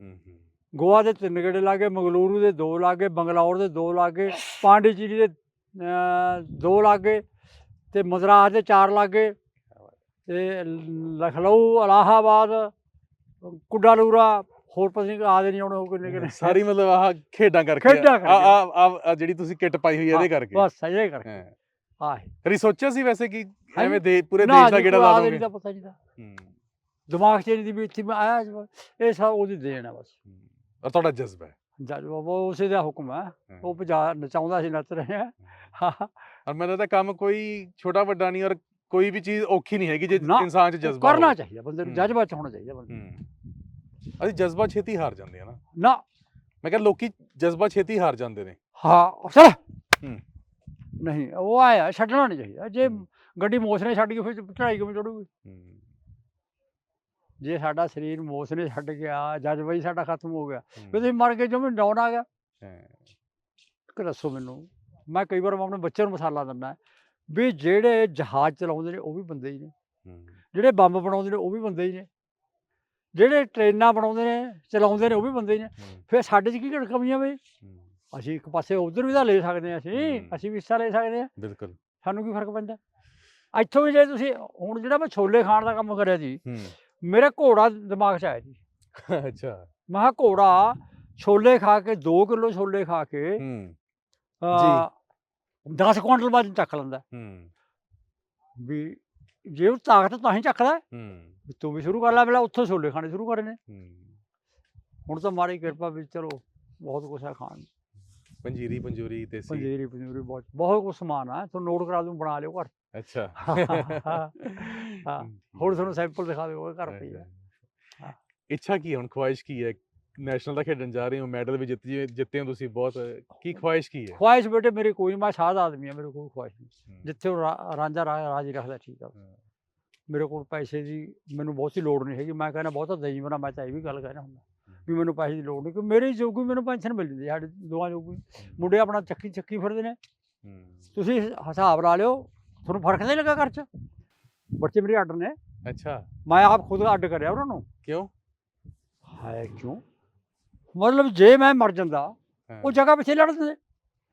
B: ਹੂੰ ਹੂੰ।
A: ਗੋਆ ਦੇ ਤਿੰਨ ਗੇੜੇ ਲਾਗੇ ਮੰਗਲੁਰੂ ਦੇ ਦੋ ਲਾਗੇ ਬੰਗਲੌਰ ਦੇ ਦੋ ਲਾਗੇ ਪਾਂਡੀਚੇਰੀ ਦੇ ਅਹ, ਦੋ ਲਾਗੇ ਤੇ ਮਦਰਾਸ ਦੇ ਚਾਰ ਲਾਗੇ ਤੇ ਲਖਨਊ ਇਲਾਹਾਬਾਦ ਕੁੱਡਾਲੂਰਾ ਹੋਰ ਪਤਾ ਨਹੀਂ ਆਦੇ ਨਹੀਂ ਆਉਣੇ ਹੋ ਕਿੰਨੇ ਕਿੰਨੇ।
B: ਸਾਰੀ ਮਤਲਬ ਆਹ ਖੇਡਾਂ ਕਰਕੇ
A: ਖੇਡਾਂ
B: ਆ
A: ਕਰਕੇ।
B: ਆ ਆ- ਆ ਜਿਹੜੀ ਤੁਸੀਂ ਕਿੱਟ ਪਾਈ ਹੋਈ ਹੈ ਇਹਦੇ ਕਰਕੇ।
A: ਬਸ ਸਹੀ ਕਰਕੇ।
B: ਹਾਂ।
A: ਆਹ
B: ਕਦੀ ਸੋਚਿਆ ਸੀ ਵੈਸੇ ਕਿ। ਐਵੇਂ ਦੇ ਪੂਰੇ ਦੇਸ਼ ਦਾ
A: ਕੋਈ
B: ਲਾ ਦੋਗੇ?
A: ਪਤਾ ਨਹੀਂ
B: ਹੂੰ।
A: ਦਿਮਾਗ 'ਚ ਨਹੀਂ ਦੀ ਵੀ ਇੱਥੇ ਮੈਂ ਆਇਆ। ਇਹ ਸਭ ਉਹਦੀ ਦੇਣ ਹੈ ਬਸ।
B: ਹੂੰ। ਔਰ ਤੁਹਾਡਾ ਜਜ਼ਬਾ ਹੈ।
A: ਜਦ ਬਾਬਾ ਉਸੇ ਦਾ ਹੁਕਮ ਹੈ। ਉਹ ਭਜਾ ਨਚਾਉਂਦਾ ਸੀ ਨੱਚ ਰਹੇ ਆ ਹਾਂ।
B: ਔਰ ਮੈਨੂੰ ਤਾਂ ਕੰਮ ਕੋਈ ਛੋਟਾ ਵੱਡਾ ਨਹੀਂ ਔਰ ਕੋਈ ਵੀ ਚੀਜ਼ ਔਖੀ ਨਹੀਂ ਹੈਗੀ ਜੇ ਇਨਸਾਨ 'ਚ
A: ਉਹ
B: ਜਜ਼ਬਾ
A: ਕਰਨਾ। ਚਾਹੀਦਾ ਬੰਦੇ ਨੂੰ। ਜਜ਼ਬਾ ਚ ਹੋਣਾ ਚਾਹੀਦਾ ਬੰਦੇ
B: ਅਸੀਂ ਜਜ਼ਬਾ ਛੇਤੀ ਹਾਰ ਜਾਂਦੇ ਆ ਨਾ।
A: ਨਾ।
B: ਮੈਂ ਕਿਹਾ ਲੋਕੀ ਜਜ਼ਬਾ ਛੇਤੀ ਹਾਰ ਜਾਂਦੇ ਨੇ।
A: ਹਾਂ ਚਲ।
B: ਹੂੰ।
A: ਨਹੀਂ ਉਹ ਆਇਆ ਛੱਡਣਾ ਨਹੀਂ ਚਾਹੀਦਾ। ਜੇ
B: ਹੂੰ।
A: ਗੱਡੀ ਮੋਸਨੇ ਛੱਡ ਗਈ ਫਿਰ ਚੜਾਈ ਕਿਵੇਂ ਚੜੂਗੀ?
B: ਹੂੰ।
A: ਜੇ ਸਾਡਾ ਸਰੀਰ ਮੋਸਨੇ ਛੱਡ ਗਿਆ ਜਜ਼ਬਾ ਹੀ ਸਾਡਾ ਖਤਮ ਹੋ ਗਿਆ
B: ਹੂੰ,
A: ਫਿਰ ਤੁਸੀਂ ਮਰ ਕੇ ਜਿਵੇਂ ਡਾਉਨ ਆ ਗਿਆ।
B: ਹਾਂ,
A: ਕਿ ਦੱਸੋ ਮੈਨੂੰ ਮੈਂ ਕਈ ਵਾਰ ਆਪਣੇ ਬੱਚਿਆਂ ਨੂੰ ਮਸਾਲਾ ਦਿੰਦਾ ਵੀ ਜਿਹੜੇ ਜਹਾਜ਼ ਚਲਾਉਂਦੇ ਨੇ ਉਹ ਵੀ ਬੰਦੇ ਹੀ ਨੇ।
B: ਹੂੰ,
A: ਜਿਹੜੇ ਬੰਬ ਬਣਾਉਂਦੇ ਨੇ ਉਹ ਵੀ ਬੰਦੇ ਹੀ ਨੇ। ਜਿਹੜੇ ਟ੍ਰੇਨਾਂ ਬਣਾਉਂਦੇ ਨੇ ਚਲਾਉਂਦੇ ਨੇ ਉਹ ਵੀ ਬੰਦੇ ਹੀ ਨੇ।
B: ਹੂੰ,
A: ਫਿਰ ਸਾਡੇ 'ਚ ਕੀ ਘਟ ਕਮੀਆਂ ਬਈ?
B: ਹੂੰ,
A: ਅਸੀਂ ਇੱਕ ਪਾਸੇ ਉਧਰ ਵੀ ਤਾਂ ਲੈ ਸਕਦੇ ਹਾਂ ਅਸੀਂ
B: ਹੂੰ।
A: ਅਸੀਂ ਵੀ ਹਿੱਸਾ ਲੈ ਸਕਦੇ ਹਾਂ।
B: ਬਿਲਕੁਲ।
A: ਸਾਨੂੰ ਕੀ ਫ਼ਰਕ ਪੈਂਦਾ? ਇੱਥੋਂ ਵੀ ਜੇ ਤੁਸੀਂ ਹੁਣ ਜਿਹੜਾ ਮੈਂ ਛੋਲੇ ਖਾਣ ਦਾ ਕੰਮ ਕਰਿਆ ਸੀ
B: ਹੂੰ।
A: ਮੇਰੇ ਘੋੜਾ ਦਿਮਾਗ 'ਚ ਆਇਆ ਜੀ
B: ਅੱਛਾ।
A: ਮੈਂ ਕਿਹਾ ਘੋੜਾ ਛੋਲੇ ਖਾ ਕੇ 2 ਕਿਲੋ ਛੋਲੇ ਖਾ ਕੇ
B: ਹੂੰ।
A: 10 ਕੁਇੰਟਲ ਵਜਨ ਚੱਕ ਲੈਂਦਾ।
B: ਹੂੰ।
A: ਵੀ ਜੇ ਉਹ ਤਾਕਤ ਤਾਂ ਹੀ ਚੱਕਦਾ ਹੈ, ਵੀ ਤੂੰ ਵੀ ਸ਼ੁਰੂ ਕਰ ਲੈ ਪਹਿਲਾਂ ਉੱਥੋਂ ਛੋਲੇ ਖਾਣੇ ਸ਼ੁਰੂ ਕਰੇ ਨੇ
B: ਹੂੰ।
A: ਹੁਣ ਤਾਂ ਮਾਰੀ ਕਿਰਪਾ ਵੀ ਚਲੋ ਬਹੁਤ ਕੁਛ ਹੈ ਖਾਣ ਨੂੰ।
B: ਪੰਜੀਰੀ ਪੰਜੂਰੀ ਤੇ ਸੀ
A: ਪੰਜੀਰੀ ਪੰਜੂਰੀ ਬਹੁਤ ਬਹੁਤ ਕੁਛ ਸਮਾਨ ਆ ਤੁਹਾਨੂੰ ਨੋਟ ਕਰਾ ਦੂੰ ਬਣਾ ਲਿਓ ਘਰ।
B: ਅੱਛਾ।
A: ਹਾਂ, ਹੁਣ ਤੁਹਾਨੂੰ ਸੈਂਪਲ ਦਿਖਾ ਦਿਓ ਘਰ ਪਈ ਆ।
B: ਇੱਛਾ ਕੀ ਹੁਣ ਖੁਆਇਸ਼ ਕੀ ਹੈ ਨੈਸ਼ਨਲ ਦਾ ਖੇਡਣ ਜਾ ਰਹੇ ਹੋ ਮੈਡਲ ਵੀ ਜਿੱਤੇ ਜਿੱਤੇ ਹੋ ਤੁਸੀਂ ਬਹੁਤ ਕੀ ਖੁਆਇਸ਼ ਕੀ ਹੈ
A: ਖੁਆਇਸ਼ ਬੇਟੇ ਮੇਰੀ ਕੋਈ ਮੈਂ ਸਾਧ ਆਦਮੀ ਆ ਮੇਰੇ ਕੋਲ ਖੁਆਇਸ਼ ਨਹੀਂ। ਜਿੱਥੇ ਰਾਂਝਾ ਰਾਜੀ ਰੱਖਦਾ ਠੀਕ ਆ। ਮੇਰੇ ਕੋਲ ਪੈਸੇ ਦੀ ਮੈਨੂੰ ਬਹੁਤੀ ਲੋੜ ਨਹੀਂ ਹੈਗੀ ਮੈਂ ਕਹਿੰਦਾ ਬਹੁਤਾ ਦਈ ਬਣਾ ਮੈਂ ਤਾਂ ਇਹ ਵੀ ਗੱਲ ਕਹਿਣਾ ਹੁੰਦਾ। ਵੀ ਮੈਨੂੰ ਪੈਸੇ ਦੀ ਲੋੜ ਨਹੀਂ ਕਿ ਮੇਰੀ ਜੋਗੀ ਮੈਨੂੰ ਪੈਨਸ਼ਨ ਮਿਲ ਜਾਂਦੀ ਹੈ, ਸਾਡੇ ਦੋਵਾਂ ਜੋਗੀ। ਮੁੰਡੇ ਆਪਣਾ ਚੱਕੀ ਚੱਕੀ ਫਿਰਦੇ ਨੇ।
B: ਹੂੰ।
A: ਤੁਸੀਂ ਹਿਸਾਬ ਲਾ ਲਿਓ ਤੁਹਾਨੂੰ ਫ਼ਰਕ ਨਹੀਂ ਲੱਗਾ ਘਰ 'ਚ ਬੱਚੇ ਮੇਰੇ ਆਰਡਰ ਨੇ।
B: ਅੱਛਾ।
A: ਮੈਂ ਆਪ ਖੁਦ ਅੱਡ ਕਰਿਆ ਉਹਨਾਂ ਨੂੰ।
B: ਕਿਉਂ?
A: ਹੈ ਕਿਉਂ? ਮਤਲਬ ਜੇ ਮੈਂ ਮਰ ਜਾਂਦਾ
B: ਹਾਂ,
A: ਉਹ ਜਗ੍ਹਾ ਪਿੱਛੇ ਲੜਦੇ ਨੇ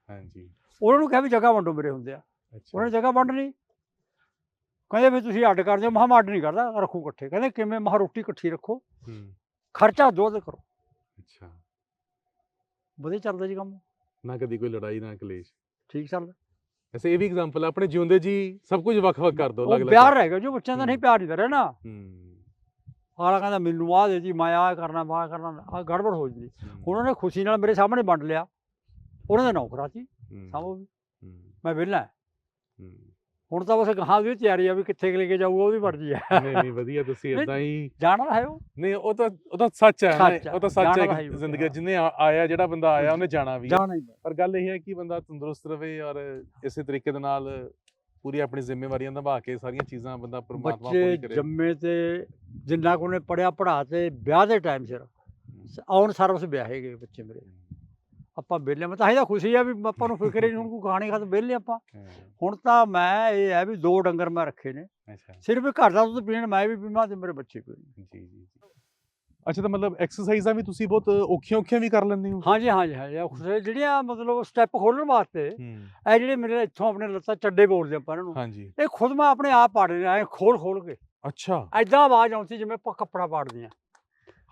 B: ਹਾਂਜੀ।
A: ਉਹਨਾਂ ਨੂੰ ਕਿਹਾ ਵੀ ਜਗ੍ਹਾ ਵੰਡੋ ਮੇਰੇ ਹੁੰਦੇ ਆ। ਉਹਨਾਂ ਨੇ ਜਗ੍ਹਾ ਵੰਡ ਲਈ। ਕਹਿੰਦੇ ਵੀ ਤੁਸੀਂ ਅੱਡ ਕਰ ਦਿਓ ਮਹਾਂ ਮੈਂ ਅੱਡ ਨਹੀਂ ਕਰਦਾ ਰੱਖੋ ਇਕੱਠੇ। ਕਹਿੰਦੇ ਕਿਵੇਂ ਮਹਾਂ ਰੋਟੀ ਇਕੱਠੀ ਰੱਖੋ।
B: ਹੂੰ।
A: ਖਰਚਾ ਦੋ ਤੇ ਕਰੋ।
B: ਅੱਛਾ।
A: ਵਧੀਆ ਚੱਲਦਾ ਜੀ ਕੰਮ।
B: ਨਾ ਕਦੀ ਕੋਈ ਲੜਾਈ ਨਾ ਕਲੇਸ਼।
A: ਠੀਕ ਚੱਲਦਾ।
B: ਐਸੇ ਇਹ ਵੀ ਐਗਜ਼ਾਮਪਲ ਆਪਣੇ ਜਿਉਂਦੇ ਜੀ ਸਭ ਕੁਝ ਵੱਖ-ਵੱਖ ਕਰ ਦੋ
A: ਉਹ ਪਿਆਰ ਰਹਿ ਗਿਆ ਜੋ ਬੱਚਿਆਂ ਦਾ ਨਹੀਂ। ਪਿਆਰ ਨਹੀਂ ਰਹਿਣਾ
B: ਹੂੰ।
A: ਆਲਾ ਕਹਿੰਦਾ ਮੈਨੂੰ ਆਹ ਦੇ ਜੀ ਮੈਂ ਕਰਨਾ ਆਹ ਕਰਨਾ ਆ ਗੜਬੜ ਹੋ ਜਾਂਦੀ।
B: ਹੂੰ,
A: ਉਹਨਾਂ ਨੇ ਖੁਸ਼ੀ ਨਾਲ ਮੇਰੇ ਸਾਹਮਣੇ ਵੰਡ ਲਿਆ। ਉਹਨਾਂ ਦੇ ਨੌਕਰਾ ਸੀ
B: ਹੂੰ,
A: ਮੈਂ ਵਿਹਲਾ।
B: ਹੂੰ।
A: ਹੁਣ ਤਾਂ ਬਸ ਗਾਹਾਂ ਦੀ ਤਿਆਰੀ ਆ ਵੀ ਕਿੱਥੇ ਲੈ ਕੇ ਜਾਊਗਾ ਉਹਦੀ ਮਰਜ਼ੀ ਹੈ
B: ਨਹੀਂ ਨਹੀਂ ਵਧੀਆ ਤੁਸੀਂ ਇਦਾਂ ਹੀ
A: ਜਾਣਾ ਹੈ ਉਹ?
B: ਨਹੀਂ ਉਹ ਤਾਂ ਉਹ ਤਾਂ ਸੱਚ ਹੈ ਉਹ ਤਾਂ ਸੱਚ ਹੈ ਜ਼ਿੰਦਗੀ ਆ- ਆਇਆ ਜਿਹੜਾ ਬੰਦਾ ਆਇਆ ਉਹਨੇ ਜਾਣਾ ਵੀ। ਪਰ ਗੱਲ ਇਹ ਹੈ ਕਿ ਬੰਦਾ ਤੰਦਰੁਸਤ ਰਵੇ ਔਰ ਇਸੇ ਤਰੀਕੇ ਦੇ ਨਾਲ ਪੂਰੀ ਆਪਣੀ ਜ਼ਿੰਮੇਵਾਰੀਆਂ ਨਿਭਾ ਕੇ ਸਾਰੀਆਂ ਚੀਜ਼ਾਂ ਬੰਦਾ ਪਰਮਾਤਮਾ ਪੂਰੀ ਕਰੇ।
A: ਜੰਮੇ ਤੇ ਜਿੰਨਾ ਕੋ ਨੇ ਪੜਿਆ ਪੜਾ ਤੇ ਵਿਆਹ ਦੇ ਟਾਈਮ ਸਿਰ ਆਉਣ ਸਰਵਿਸ ਵਿਆਹੇ ਗਏ ਬੱਚੇ ਮੇਰੇ। ਆਪਾਂ ਵਿਹਲੇ ਮੈਂ ਤਾਂ ਇਹਦਾ ਖੁਸ਼ੀ ਆ ਵੀ ਆਪਾਂ ਨੂੰ ਫਿਕਰ ਹੀ ਨਹੀਂ ਹੁਣ ਕੋਈ ਕਹਾਣੀ ਖਾਤ ਵਿਹਲੇ ਆਪਾਂ। ਹੁਣ ਤਾਂ ਮੈਂ ਇਹ ਹੈ ਵੀ ਦੋ ਡੰਗਰ ਮੈਂ ਰੱਖੇ ਨੇ।
B: ਅੱਛਾ।
A: ਸਿਰਫ ਘਰ ਦਾ ਦੁੱਧ ਪੀਣ ਮੈਂ ਵੀ ਪੀਵਾਂ ਤੇ ਮੇਰੇ ਬੱਚੇ ਪੀਣ।
B: ਜੀ ਜੀ ਜੀ। ਅੱਛਾ ਤਾਂ ਮਤਲਬ ਐਕਸਰਸਾਈਜ਼ਾਂ ਵੀ ਤੁਸੀਂ ਬਹੁਤ ਔਖੀਆਂ ਔਖੀਆਂ ਵੀ ਕਰ ਲੈਂਦੇ ਹੋ?
A: ਹਾਂਜੀ ਹਾਂਜੀ ਹਾਂਜੀ। ਜਿਹੜੀਆਂ ਮਤਲਬ ਸਟੈਪ ਖੋਲਣ ਵਾਸਤੇ ਇਹ ਜਿਹੜੇ ਮੇਰੇ ਇੱਥੋਂ ਆਪਣੇ ਲੱਤਾਂ ਚੱਡੇ ਬੋਲਦੇ ਆਪਾਂ ਇਹਨਾਂ ਨੂੰ
B: ਹਾਂਜੀ।
A: ਇਹ ਖੁਦ ਮੈਂ ਆਪਣੇ ਆਪ ਪਾੜ ਰਿਹਾ ਐ ਖੋਲ ਖੋਲ ਕੇ।
B: ਅੱਛਾ।
A: ਐਦਾਂ ਆਵਾਜ਼ ਆਉਂਦੀ ਜਿਵੇਂ ਆਪਾਂ ਕੱਪੜਾ ਪਾੜਦੇ ਆ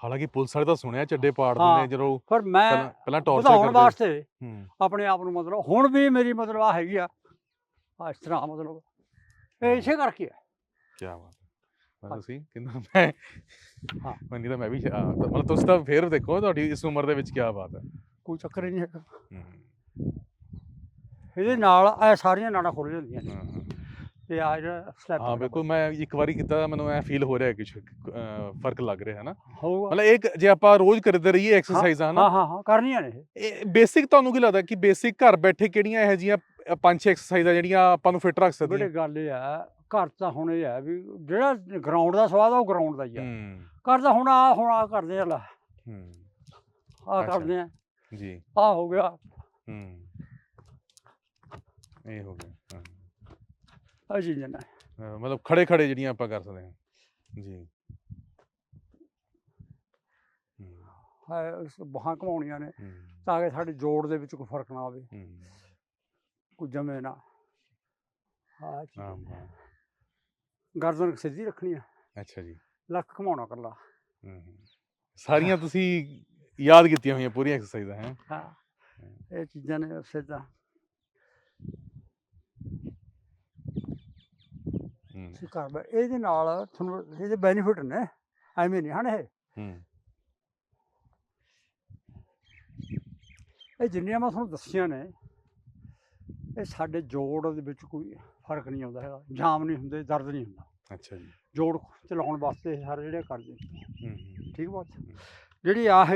B: ਹਾਲਾਂਕਿ ਪੁਲਿਸ ਵਾਲੇ ਤਾਂ ਸੁਣਿਆ ਚੱਡੇ ਪਾੜ। ਦਿੰਦੇ ਜਦੋਂ
A: ਪਰ ਮੈਂ
B: ਪਹਿਲਾਂ ਪਹਿਲਾਂ ਟੌਰਚਰ
A: ਵਧਾਉਣ
B: ਕਰਦੇ
A: ਵਾਸਤੇ
B: ਹੂੰ।
A: ਆਪਣੇ ਆਪ ਨੂੰ ਮਤਲਬ ਹੁਣ ਵੀ ਮੇਰੀ ਮਤਲਬ ਆ ਹੈਗੀ ਆ। ਆਹ ਇਸ ਤਰ੍ਹਾਂ ਮਤਲਬ ਇਹ ਇਸੇ ਕਰਕੇ ਹੈ
B: ਕੀ ਬਾਤ ਮੈਂ। ਤੁਸੀਂ ਕਿੰਨਾ ਮੈਂ
A: ਹਾਂ।
B: ਮੈਂ ਨਹੀਂ ਤਾਂ ਮੈਂ ਵੀ ਆ, ਮਤਲਬ ਤੁਸੀਂ ਤਾਂ ਫੇਰ ਦੇਖੋ ਤੁਹਾਡੀ ਇਸ ਉਮਰ ਦੇ ਵਿੱਚ ਕੀ ਬਾਤ ਹੈ।
A: ਕੋਈ ਚੱਕਰ ਹੀ ਨਹੀਂ ਹੈਗਾ। ਇਹਦੇ ਨਾਲ ਇਹ ਸਾਰੀਆਂ ਨਾੜਾਂ ਖੁੱਲ ਜਾਂਦੀਆਂ ਨੇ। ਤੇ ਆ ਜਿਹੜਾ ਸਟੈਪ
B: ਹਾਂ ਬਿਲਕੁਲ ਮੈਂ ਇੱਕ ਵਾਰੀ ਕੀਤਾ ਮੈਨੂੰ ਐ ਫੀਲ ਹੋ ਰਿਹਾ ਕੁਝ ਫ਼ਰਕ ਲੱਗ ਰਿਹਾ ਹੈ ਨਾ ਮਤਲਬ ਇੱਕ ਜੇ ਆਪਾਂ ਰੋਜ਼ ਕਰਦੇ ਰਹੀਏ ਐਕਸਰਸਾਈਜ਼ਾਂ ਨਾ
A: ਹਾਂ ਹਾਂ ਹਾਂ ਕਰਨੀਆਂ ਨੇ ਇਹ।
B: ਬੇਸਿਕ ਤੁਹਾਨੂੰ ਕੀ ਲੱਗਦਾ ਕਿ ਬੇਸਿਕ ਘਰ ਬੈਠੇ ਕਿਹੜੀਆਂ ਇਹੋ ਜੀਆਂ ਪੰਜ ਛੇ ਐਕਸਰਸਾਈਜ਼ਾਂ ਜਿਹੜੀਆਂ ਆਪਾਂ ਨੂੰ ਫਿਟ ਰੱਖ ਸਕਦੀਆਂ?
A: ਬੜੇ ਗੱਲ ਇਹ ਆ ਘਰ ਤਾਂ ਹੁਣ ਇਹ ਹੈ ਵੀ ਜਿਹੜਾ ਗਰਾਊਂਡ ਦਾ ਸਵਾਦ ਆ ਉਹ ਗਰਾਊਂਡ ਦਾ ਹੀ ਆ। ਘਰ ਤਾਂ ਹੁਣ ਆ ਹੁਣ ਆ ਕਰਦੇ ਆ ਲਾ।
B: ਹੂੰ।
A: ਆ। ਕਰਦੇ ਆ।
B: ਜੀ।
A: ਆ ਹੋ ਗਿਆ।
B: ਹੂੰ। ਇਹ ਹੋ ਗਿਆ ਹਾਂ।
A: ਆ ਚੀਜ਼ਾਂ ਨੇ
B: ਅਹ ਮਤਲਬ ਖੜੇ ਖੜੇ ਜਿਹੜੀਆਂ ਆਪਾਂ ਕਰ ਸਕਦੇ ਹਾਂ। ਜੀ। ਹੂੰ,
A: ਹੈ ਉਸ ਬਾਹਾਂ ਘਮਾਉਣੀਆਂ ਨੇ
B: ਹੂੰ,
A: ਤਾਂ ਕਿ ਸਾਡੇ ਜੋੜ ਦੇ ਵਿੱਚ ਕੋਈ ਫ਼ਰਕ ਨਾ ਆਵੇ।
B: ਹੂੰ,
A: ਕੋਈ ਜਮੇ ਨਾ। ਆ
B: ਹਾਂ, ਹਾਂ।
A: ਗਰਦਨ ਸਿੱਧੀ ਰੱਖਣੀ ਆ
B: ਅੱਛਾ ਜੀ।
A: ਲੱਕ ਘਮਾਉਣਾ ਕੱਲਾ
B: ਹੂੰ, ਹੂੰ। ਸਾਰੀਆਂ ਤੁਸੀਂ ਯਾਦ ਕੀਤੀਆਂ ਹੋਈਆਂ ਪੂਰੀਆਂ ਐਕਸਰਸਾਈਜ਼ਾਂ ਹੈ।
A: ਹਾਂ। ਇਹ ਚੀਜ਼ਾਂ ਨੇ ਸਿੱਧਾ। ਤੁਸੀਂ ਘਰ ਬੈ ਇਹਦੇ ਨਾਲ ਤੁਹਾਨੂੰ ਇਹਦੇ ਬੈਨੀਫਿਟ ਨੇ ਐਵੇਂ ਨਹੀਂ ਹਨ ਇਹ?
B: ਹੂੰ।
A: ਇਹ ਜਿੰਨੀਆਂ ਮੈਂ ਤੁਹਾਨੂੰ ਦੱਸੀਆਂ ਨੇ ਇਹ ਸਾਡੇ ਜੋੜ ਦੇ ਵਿੱਚ ਕੋਈ ਫ਼ਰਕ ਨਹੀਂ ਆਉਂਦਾ ਹੈਗਾ ਜਾਮ ਨਹੀਂ ਹੁੰਦੇ ਦਰਦ ਨਹੀਂ ਹੁੰਦਾ।
B: ਅੱਛਾ ਜੀ।
A: ਜੋੜ ਚਲਾਉਣ ਵਾਸਤੇ ਸਾਰੇ ਜਿਹੜੇ ਕਰਦੇ।
B: ਹੂੰ
A: ਠੀਕ ਬਾਤ? ਜਿਹੜੀ ਆਹ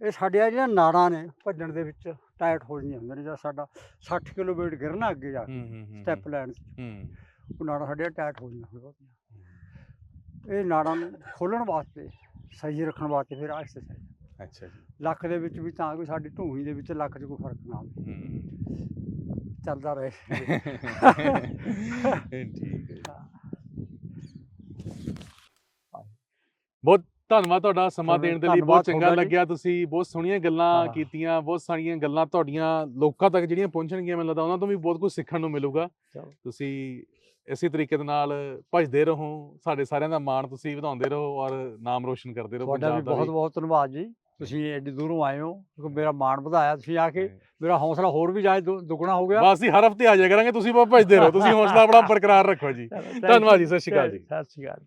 A: ਇਹ ਸਾਡੇ ਆ ਜਿਹੜੀਆਂ ਨਾੜਾਂ ਨੇ ਭੱਜਣ ਦੇ ਵਿੱਚ ਟਾਈਟ ਹੋ ਜਾਂਦੀਆਂ ਹੁੰਦੀਆਂ ਨੇ ਜਾਂ ਸਾਡਾ 60 ਕਿਲੋ weight ਗਿਰਨਾ ਅੱਗੇ ਜਾ ਕੇ ਸਟੈਪ ਲੈਣ ਉਹ ਨਾੜਾਂ ਸਾਡੀਆਂ ਟਾਈਟ ਹੋ ਜਾਂਦੀਆਂ ਹੁੰਦੀਆਂ। ਇਹ ਨਾੜਾਂ ਨੂੰ ਖੋਲਣ ਵਾਸਤੇ ਸਹੀ ਰੱਖਣ ਵਾਸਤੇ ਫਿਰ ਐਕਸਰਸਾਈਜ਼
B: ਅੱਛਾ ਜੀ।
A: ਲੱਕ ਦੇ ਵਿੱਚ ਵੀ ਤਾਂ ਕੋਈ ਸਾਡੀ ਢੂਹੀ ਦੇ ਵਿੱਚ ਲੱਕ 'ਚ ਕੋਈ ਫ਼ਰਕ ਨਾ ਆਵੇ। ਚੱਲਦਾ ਰਹੇ।
B: ਠੀਕ ਹੈ ਬਹੁਤ ਧੰਨਵਾਦ ਤੁਹਾਡਾ ਸਮਾਂ ਦੇਣ ਦੇ ਲਈ। ਬਹੁਤ ਚੰਗਾ। ਲੱਗਿਆ। ਤੁਸੀਂ ਬਹੁਤ ਸੋਹਣੀਆਂ ਗੱਲਾਂ
A: ਹਾਂ।
B: ਕੀਤੀਆਂ ਬਹੁਤ ਸਾਰੀਆਂ ਗੱਲਾਂ ਤੁਹਾਡੀਆਂ ਲੋਕਾਂ ਤੱਕ ਜਿਹੜੀਆਂ ਪਹੁੰਚਣਗੀਆਂ ਮੈਨੂੰ ਲੱਗਦਾ ਉਹਨਾਂ ਤੋਂ ਵੀ ਬਹੁਤ ਕੁਝ ਸਿੱਖਣ ਨੂੰ ਮਿਲੂਗਾ। ਤੁਸੀਂ ਇਸੇ ਤਰੀਕੇ ਦੇ ਨਾਲ ਭਜਦੇ ਰਹੋ ਸਾਡੇ ਸਾਰਿਆਂ ਦਾ ਮਾਣ ਤੁਸੀਂ ਵਧਾਉਂਦੇ ਰਹੋ ਔਰ ਨਾਮ ਰੋਸ਼ਨ ਕਰਦੇ ਰਹੋ
A: ਤੁਹਾਡਾ ਵੀ
B: ਪੰਜਾਬ ਦਾ
A: ਬਹੁਤ ਬਹੁਤ ਧੰਨਵਾਦ ਜੀ। ਤੁਸੀਂ ਐਡੀ ਦੂਰੋਂ ਆਏ ਹੋ ਕਿਉਂਕਿ ਮੇਰਾ ਮਾਣ ਵਧਾਇਆ ਤੁਸੀਂ ਆ ਕੇ। ਮੇਰਾ ਹੌਸਲਾ ਹੋਰ ਵੀ ਜਾਇ ਦੁੱਗਣਾ ਹੋ ਗਿਆ।
B: ਬਸ ਜੀ ਹਰ ਹਫ਼ਤੇ ਆ ਜਾਇਆ ਕਰਾਂਗੇ ਤੁਸੀਂ ਭਜਦੇ ਰਹੋ ਤੁਸੀਂ ਹੌਸਲਾ ਆਪਣਾ ਬਰਕਰਾਰ ਰੱਖੋ ਜੀ। ਧੰਨਵਾਦ. ਜੀ ਸਤਿ ਸ਼੍ਰੀ ਅਕਾਲ ਜੀ।
A: ਸਤਿ ਸ਼੍ਰੀ ਅਕਾਲ।